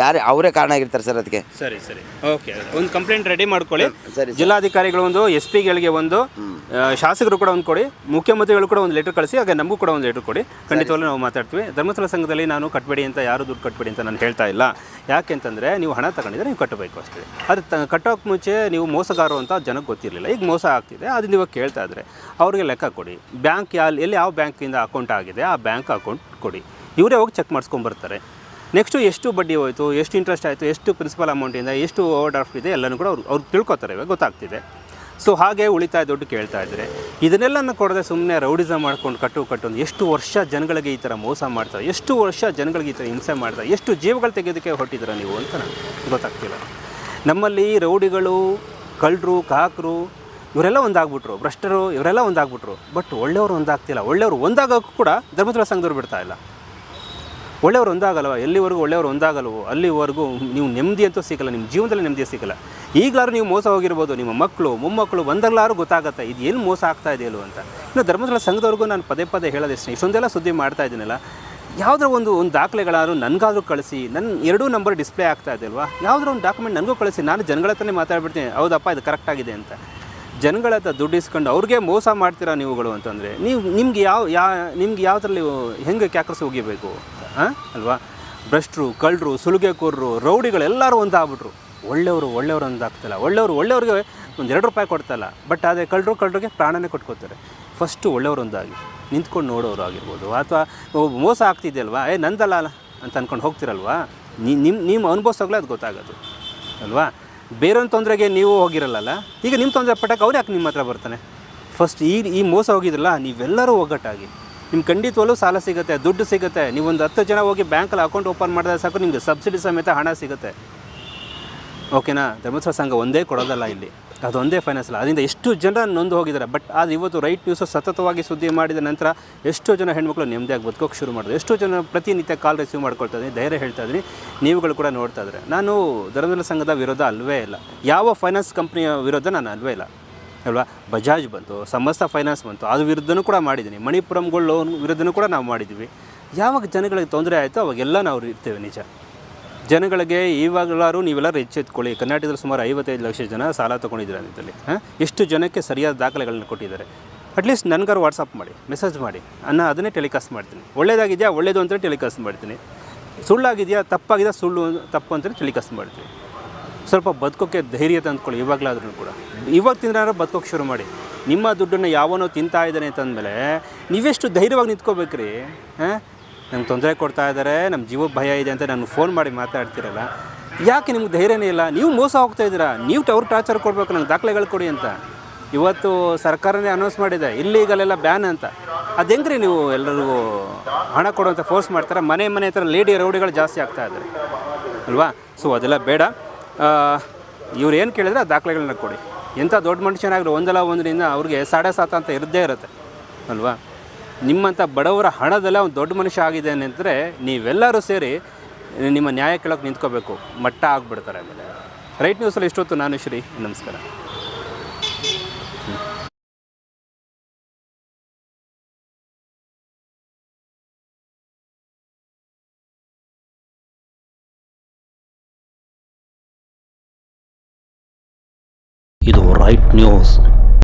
ಯಾರೇ ಅವರೇ ಕಾರಣ ಆಗಿರ್ತಾರೆ ಸರ್ ಅದಕ್ಕೆ. ಸರಿ ಸರಿ. ಓಕೆ ಒಂದು ಕಂಪ್ಲೇಂಟ್ ರೆಡಿ ಮಾಡ್ಕೊಳ್ಳಿ. ಸರಿ ಜಿಲ್ಲಾಧಿಕಾರಿಗಳು ಒಂದು ಎಸ್ ಪಿಗಳಿಗೆ ಒಂದು ಆ, ಶಾಸಕರು ಕೂಡ ಒಂದು ಕೊಡಿ ಮುಖ್ಯಮಂತ್ರಿಗಳು ಕೂಡ ಒಂದು ಲೆಟರ್ ಕಳಿಸಿ ಹಾಗೆ ನಮಗೂ ಕೂಡ ಒಂದು ಲೆಟರ್ ಕೊಡಿ. ಖಂಡಿತವಾಗ್ಲೂ ನಾವು ಮಾತಾಡ್ತೀವಿ. ಧರ್ಮಸ್ಥಳ ಸಂಘದಲ್ಲಿ ನಾನು ಕಟ್ಟಬೇಡಿ ಅಂತ ಯಾರು ದುಡ್ಡು ಕಟ್ಟಬೇಡಿ ಅಂತ ನಾನು ಹೇಳ್ತಾ ಇಲ್ಲ. ಯಾಕೆಂತಂದರೆ ನೀವು ಹಣ ತಗೊಂಡಿದ್ರೆ ನೀವು ಕಟ್ಟಬೇಕು ಅಷ್ಟೇ. ಅದು ತ ಕಟ್ಟೋಕೆ ಮುಂಚೆ ನೀವು ಮೋಸಗಾರರು ಅಂತ ಜನಕ್ಕೆ ಗೊತ್ತಿರಲಿಲ್ಲ. ಈಗ ಮೋಸ ಆಗ್ತಿದೆ ಅದನ್ನ ಇವಾಗ ಕೇಳ್ತಾ ಇದ್ದಾರೆ ಅವ್ರಿಗೆ ಲೆಕ್ಕ ಕೊಡಿ. ಬ್ಯಾಂಕ್ ಯಾವ ಎಲ್ಲಿ ಯಾವ ಬ್ಯಾಂಕಿಂದ ಅಕೌಂಟ್ ಆಗಿದೆ ಆ ಬ್ಯಾಂಕ್ ಅಕೌಂಟ್ ಕೊಡಿ. ಇವರೇ ಹೋಗಿ ಚೆಕ್ ಮಾಡಿಸ್ಕೊಂಬರ್ತಾರೆ. ನೆಕ್ಸ್ಟು ಎಷ್ಟು ಬಡ್ಡಿ ಹೋಯಿತು, ಎಷ್ಟು ಇಂಟ್ರೆಸ್ಟ್ ಆಯಿತು, ಎಷ್ಟು ಪ್ರಿನ್ಸಿಪಲ್ ಅಮೌಂಟಿಂದ ಎಷ್ಟು ಓವರ್ ಡ್ರಾಫ್ಟ್ ಇದೆ, ಎಲ್ಲನೂ ಕೂಡ ಅವ್ರು ಅವ್ರು ತಿಳ್ಕೊತಾರೆ, ಇವಾಗ ಗೊತ್ತಾಗ್ತಿದೆ. ಸೊ ಹಾಗೆ ಉಳಿತಾಯ ದುಡ್ಡು ಕೇಳ್ತಾ ಇದ್ದಾರೆ. ಇದನ್ನೆಲ್ಲನ ಕೊಡದೆ ಸುಮ್ಮನೆ ರೌಡಿಸಮ್ ಮಾಡ್ಕೊಂಡು, ಕಟ್ಟು ಕಟ್ಟು ಎಷ್ಟು ವರ್ಷ ಜನಗಳಿಗೆ ಈ ಥರ ಮೋಸ ಮಾಡ್ತಾರೆ, ಎಷ್ಟು ವರ್ಷ ಜನಗಳಿಗೆ ಈ ಥರ ಹಿಂಸೆ ಮಾಡ್ತಾರೆ, ಎಷ್ಟು ಜೀವಗಳು ತೆಗೆಯೋದಕ್ಕೆ ಹೊರಟಿದ್ದೀರ ನೀವು ಅಂತ ಗೊತ್ತಾಗ್ತಿಲ್ಲ. ನಮ್ಮಲ್ಲಿ ರೌಡಿಗಳು, ಕಳ್ಳರು, ಕಾಕರು ಇವರೆಲ್ಲ ಒಂದಾಗ್ಬಿಟ್ರು, ಭ್ರಷ್ಟರು ಇವರೆಲ್ಲ ಒಂದಾಗ್ಬಿಟ್ರು. ಬಟ್ ಒಳ್ಳೆಯವರು ಒಂದಾಗ್ತಿಲ್ಲ. ಒಳ್ಳೆಯವರು ಒಂದಾಗೋಕ್ಕೂ ಕೂಡ ಧರ್ಮಸ್ಥಳ ಸಂಘದವ್ರು ಬಿಡ್ತಾ ಇಲ್ಲ. ಒಳ್ಳೆಯವರು ಒಂದಾಗಲ್ವ? ಎಲ್ಲಿವರೆಗೂ ಒಳ್ಳೆಯವರು ಒಂದಾಗಲ್ವೋ? ಅಲ್ಲಿವರೆಗೂ ನೀವು ನೆಮ್ಮದಿ ಅಂತೂ ಸಿಗಲ್ಲ. ನಿಮ್ಮ ಜೀವನದಲ್ಲಿ ನೆಮ್ಮದಿ ಸಿಗಲ್ಲ. ಈಗಲಾರು ನೀವು ಮೋಸ ಹೋಗಿರ್ಬೋದು. ನಿಮ್ಮ ಮಕ್ಕಳು, ಮೊಮ್ಮಕ್ಕಳು ಬಂದಾಗಲಾರು ಗೊತ್ತಾಗುತ್ತೆ. ಇದು ಏನು ಮೋಸ ಆಗ್ತಾ ಇದೆಯಲ್ಲೋ ಅಂತ. ಇನ್ನು ಧರ್ಮಸ್ಥಳ ಸಂಘದವ್ರಿಗೂ ನಾನು ಪದೇ ಪದೇ ಹೇಳೋದಿಷ್ಟೇ ಇಷ್ಟೊಂದೆಲ್ಲ ಸುದ್ದಿ ಮಾಡ್ತಾ ಇದ್ದೀನಲ್ಲ. ಯಾವುದೋ ಒಂದು ಒಂದು ದಾಖಲೆಗಳಾದ್ರು ನನಗಾದರೂ ಕಳಿಸಿ. ನನ್ನ ಎರಡೂ ನಂಬರ್ ಡಿಸ್ಪ್ಲೇ ಆಗ್ತಾ ಇದೆ ಅಲ್ವಾ? ಯಾವುದೋ ಒಂದು ಡಾಕ್ಯುಮೆಂಟ್ ನನಗೂ ಕಳಿಸಿ. ನಾನು ಜನಗಳ ಹತ್ರನೇ ಮಾತಾಡ್ಬಿಡ್ತೀನಿ. ಹೌದಪ್ಪ, ಇದು ಕರೆಕ್ಟಾಗಿದೆ ಅಂತ. ಜನಗಳ ಹತ್ರ ದುಡ್ಡು ಇಸ್ಕೊಂಡು ಅವ್ರಿಗೆ ಮೋಸ ಮಾಡ್ತೀರಾ ನೀವುಗಳು ಅಂತಂದರೆ, ನೀವು ನಿಮ್ಗೆ ಯಾವ, ಯಾ, ನಿಮ್ಗೆ ಯಾವ್ದ್ರಲ್ಲಿ ಹೆಂಗೆ ಕ್ಯಾಕರ್ಸ್ ಹೋಗಿಬೇಕು? ಹಾಂ ಅಲ್ವಾ? ಭ್ರಷ್ಟರು, ಕಳ್ಳರು, ಸುಲಿಗೆಕೋರರು, ರೌಡಿಗಳು ಎಲ್ಲರೂ ಒಂದಾಗ್ಬಿಟ್ರು ಒಳ್ಳೆಯವರು ಒಳ್ಳೆಯವರು ಒಂದಾಗ್ತಿಲ್ಲ ಒಳ್ಳೆಯವರು ಒಳ್ಳೆಯವ್ರಿಗೆ ಒಂದು ಎರಡು ರೂಪಾಯಿ ಕೊಡ್ತಲ್ಲ. ಬಟ್ ಅದೇ ಕಳ್ಳರು ಕಳ್ಳರಿಗೆ ಪ್ರಾಣನೇ ಕೊಟ್ಕೋತಾರೆ. ಫಸ್ಟು ಒಳ್ಳೆಯವರು ಒಂದಾಗಿ. ನಿಂತ್ಕೊಂಡು ನೋಡೋರು ಆಗಿರ್ಬೋದು. ಅಥವಾ ಮೋಸ ಆಗ್ತಿದೆಯಲ್ವಾ ಏ, ನಂದಲ್ಲ ಅಂತ ಅಂದ್ಕೊಂಡು ಹೋಗ್ತಿರಲ್ವಾ? ನಿಮ್ಮ ನಿಮ್ಮ ಅನುಭವಿಸೋಗ್ಲೇ ಅದು ಗೊತ್ತಾಗೋದು. ಅಲ್ವಾ? ಬೇರೊಂದು ತೊಂದರೆಗೆ ನೀವು ಹೋಗಿರಲ್ಲ ಈಗ ನಿಮ್ಮ ತೊಂದರೆ ಪಟ್ಟಕ್ಕೆ ಅವ್ರು ಯಾಕೆ ನಿಮ್ಮ ಹತ್ರ ಬರ್ತಾನೆ? ಫಸ್ಟ್ ಈ ಈ ಮೋಸ ಹೋಗಿದ್ರಲ್ಲ, ನೀವೆಲ್ಲರೂ ಒಗ್ಗಟ್ಟಾಗಿ. ನಿಮ್ಮ ಖಂಡಿತವಲ್ಲೂ ಸಾಲ ಸಿಗುತ್ತೆ, ದುಡ್ಡು ಸಿಗುತ್ತೆ. ನೀವೊಂದು ಹತ್ತು ಜನ ಹೋಗಿ ಬ್ಯಾಂಕಲ್ಲಿ ಅಕೌಂಟ್ ಓಪನ್ ಮಾಡಿದ್ರೆ ಸಾಕು, ನಿಮಗೆ ಸಬ್ಸಿಡಿ ಸಮೇತ ಹಣ ಸಿಗುತ್ತೆ. ಓಕೆನಾ ಧರ್ಮಸ್ಥಳ ಸಂಘ ಒಂದೇ ಕೊಡೋದಲ್ಲ ಇಲ್ಲಿ. ಅದೊಂದೇ ಫೈನಾನ್ಸ್ ಅಲ್ಲ ಅದರಿಂದ ಎಷ್ಟು ಜನ ನೊಂದು ಹೋಗಿದ್ದಾರೆ? ಬಟ್ ಅದು ಇವತ್ತು ರೈಟ್ ನ್ಯೂಸು ಸತತವಾಗಿ ಸುದ್ದಿ ಮಾಡಿದ ನಂತರ ಎಷ್ಟೋ ಜನ ಹೆಣ್ಮಕ್ಳು ನೆಮ್ಮದಿಯಾಗಿ ಬದುಕೋಕೆ ಶುರು ಮಾಡಿದ್ರು. ಎಷ್ಟೋ ಜನ ಪ್ರತಿನಿತ್ಯ ಕಾಲ್ ರಿಸೀವ್ ಮಾಡ್ಕೊಳ್ತಾ ಇದ್ದೀನಿ ಧೈರ್ಯ ಹೇಳ್ತಾ ಇದ್ದೀನಿ ನೀವುಗಳು ಕೂಡ ನೋಡ್ತಾ ಇದ್ದಾರೆ ನಾನು ಧರ್ಮಸ್ಥಳ ಸಂಘದ ವಿರೋಧ ಅಲ್ವೇ ಇಲ್ಲ. ಯಾವ ಫೈನಾನ್ಸ್ ಕಂಪ್ನಿಯ ವಿರೋಧ ನಾನು ಅಲ್ವೇ ಇಲ್ಲ. ಅಲ್ವಾ? ಬಜಾಜ್ ಬಂತು, ಸಮಸ್ತ ಫೈನಾನ್ಸ್ ಬಂತು. ಅದ್ರ ವಿರುದ್ಧನೂ ಕೂಡ ಮಾಡಿದ್ದೀನಿ. ಮಣಿಪುರಮ್ಗಳು ಲೋನ್ ವಿರುದ್ಧನೂ ಕೂಡ ನಾವು ಮಾಡಿದ್ವಿ ಯಾವಾಗ ಜನಗಳಿಗೆ ತೊಂದರೆ ಆಯಿತು ಅವಾಗೆಲ್ಲ ನಾವು ಇರ್ತೇವೆ ನಿಜ. ಜನಗಳಿಗೆ ಇವಾಗಲಾರು ನೀವೆಲ್ಲರೂ ಎಚ್ಚೆತ್ಕೊಳ್ಳಿ. ಕರ್ನಾಟಕದಲ್ಲಿ ಸುಮಾರು ಐವತ್ತೈದು ಲಕ್ಷ ಜನ ಸಾಲ ತೊಗೊಂಡಿದ್ದಾರೆ ಅದರಲ್ಲಿ ಹಾಂ? ಎಷ್ಟು ಜನಕ್ಕೆ ಸರಿಯಾದ ದಾಖಲೆಗಳನ್ನ ಕೊಟ್ಟಿದ್ದಾರೆ. ಅಟ್ಲೀಸ್ಟ್ ನನಗಾರು ವಾಟ್ಸಪ್ ಮಾಡಿ ಮೆಸೇಜ್ ಮಾಡಿ. ಅನ್ನ ಅದನ್ನೇ ಟೆಲಿಕಾಸ್ಟ್ ಮಾಡ್ತೀನಿ. ಒಳ್ಳೇದಾಗಿದೆಯಾ? ಒಳ್ಳೇದು ಅಂತಲೇ ಟೆಲಿಕಾಸ್ಟ್ ಮಾಡ್ತೀನಿ. ಸುಳ್ಳಾಗಿದೆಯಾ? ತಪ್ಪಾಗಿದೆಯಾ? ಸುಳ್ಳು, ತಪ್ಪು ಅಂತಲೇ ಟೆಲಿಕಾಸ್ಟ್ ಮಾಡ್ತೀನಿ. ಸ್ವಲ್ಪ ಬದುಕೋಕ್ಕೆ ಧೈರ್ಯ ತಂದ್ಕೊಳ್ಳಿ, ಇವಾಗಲಾದ್ರೂ ಕೂಡ. ಇವಾಗ ತಿಂದ್ರೆ ಬದುಕೋಕೆ ಶುರು ಮಾಡಿ. ನಿಮ್ಮ ದುಡ್ಡನ್ನು ಯಾವನೋ ತಿಂತಾ ಇದ್ದಾನೆ ಅಂತಂದಮೇಲೆ ನೀವೆಷ್ಟು ಧೈರ್ಯವಾಗಿ ನಿಂತ್ಕೋಬೇಕ್ರಿ? ಹಾಂ? ನಮ್ಗೆ ತೊಂದರೆ ಕೊಡ್ತಾ ಇದ್ದಾರೆ ನಮ್ಮ ಜೀವಕ್ಕೆ ಭಯ ಇದೆ ಅಂತ ನನಗೆ ಫೋನ್ ಮಾಡಿ ಮಾತಾಡ್ತಿರಲ್ಲ. ಯಾಕೆ ನಿಮ್ಗೆ ಧೈರ್ಯನೇ ಇಲ್ಲ? ನೀವು ಮೋಸ ಹೋಗ್ತಾ ಇದ್ದೀರಾ? ನೀವು ಟವರ್ ಟಾರ್ಚರ್ ಕೊಡಬೇಕು ನಂಗೆ ದಾಖಲೆಗಳು ಕೊಡಿ ಅಂತ. ಇವತ್ತು ಸರ್ಕಾರನೇ ಅನೌನ್ಸ್ ಮಾಡಿದೆ ಇಲ್ಲಿಗಲೆಲ್ಲ ಬ್ಯಾನ್ ಅಂತ. ಅದು ಹೆಂಗ್ರಿ ನೀವು ಎಲ್ಲರಿಗೂ ಹಣ ಕೊಡುವಂಥ ಫೋರ್ಸ್ ಮಾಡ್ತಾರೆ? ಮನೆ ಮನೆ ಹತ್ರ ಲೇಡಿ ರೌಡಿಗಳು ಜಾಸ್ತಿ ಆಗ್ತಾ ಇದ್ದಾರೆ. ಅಲ್ವಾ? ಸೊ ಅದೆಲ್ಲ ಬೇಡ. ಇವ್ರು ಏನು ಕೇಳಿದ್ರೆ ಆ ದಾಖಲೆಗಳನ್ನ ಕೊಡಿ. ಎಂಥ ದೊಡ್ಡ ಮನುಷ್ಯನಾಗಲಿ ಒಂದಲ್ಲ ಒಂದರಿಂದ ಅವ್ರಿಗೆ ಸಾಡೆ ಸಾತ ಅಂತ ಇರದೇ ಇರುತ್ತೆ. ಅಲ್ವಾ? ನಿಮ್ಮಂಥ ಬಡವರ ಹಣದಲ್ಲೇ ಒಂದು ದೊಡ್ಡ ಮನುಷ್ಯ ಆಗಿದೆ ಅಂದರೆ ನೀವೆಲ್ಲರೂ ಸೇರಿ ನಿಮ್ಮ ನ್ಯಾಯ ಕೇಳೋಕೆ ನಿಂತ್ಕೋಬೇಕು. ಮಟ್ಟ ಆಗಿಬಿಡ್ತಾರೆ ಆಮೇಲೆ. ರೈಟ್ ನ್ಯೂಸಲ್ಲಿ ಇಷ್ಟೊತ್ತು ನಾನು ಶ್ರೀ, ನಮಸ್ಕಾರ. ಇದು ರೈಟ್ ನ್ಯೂಸ್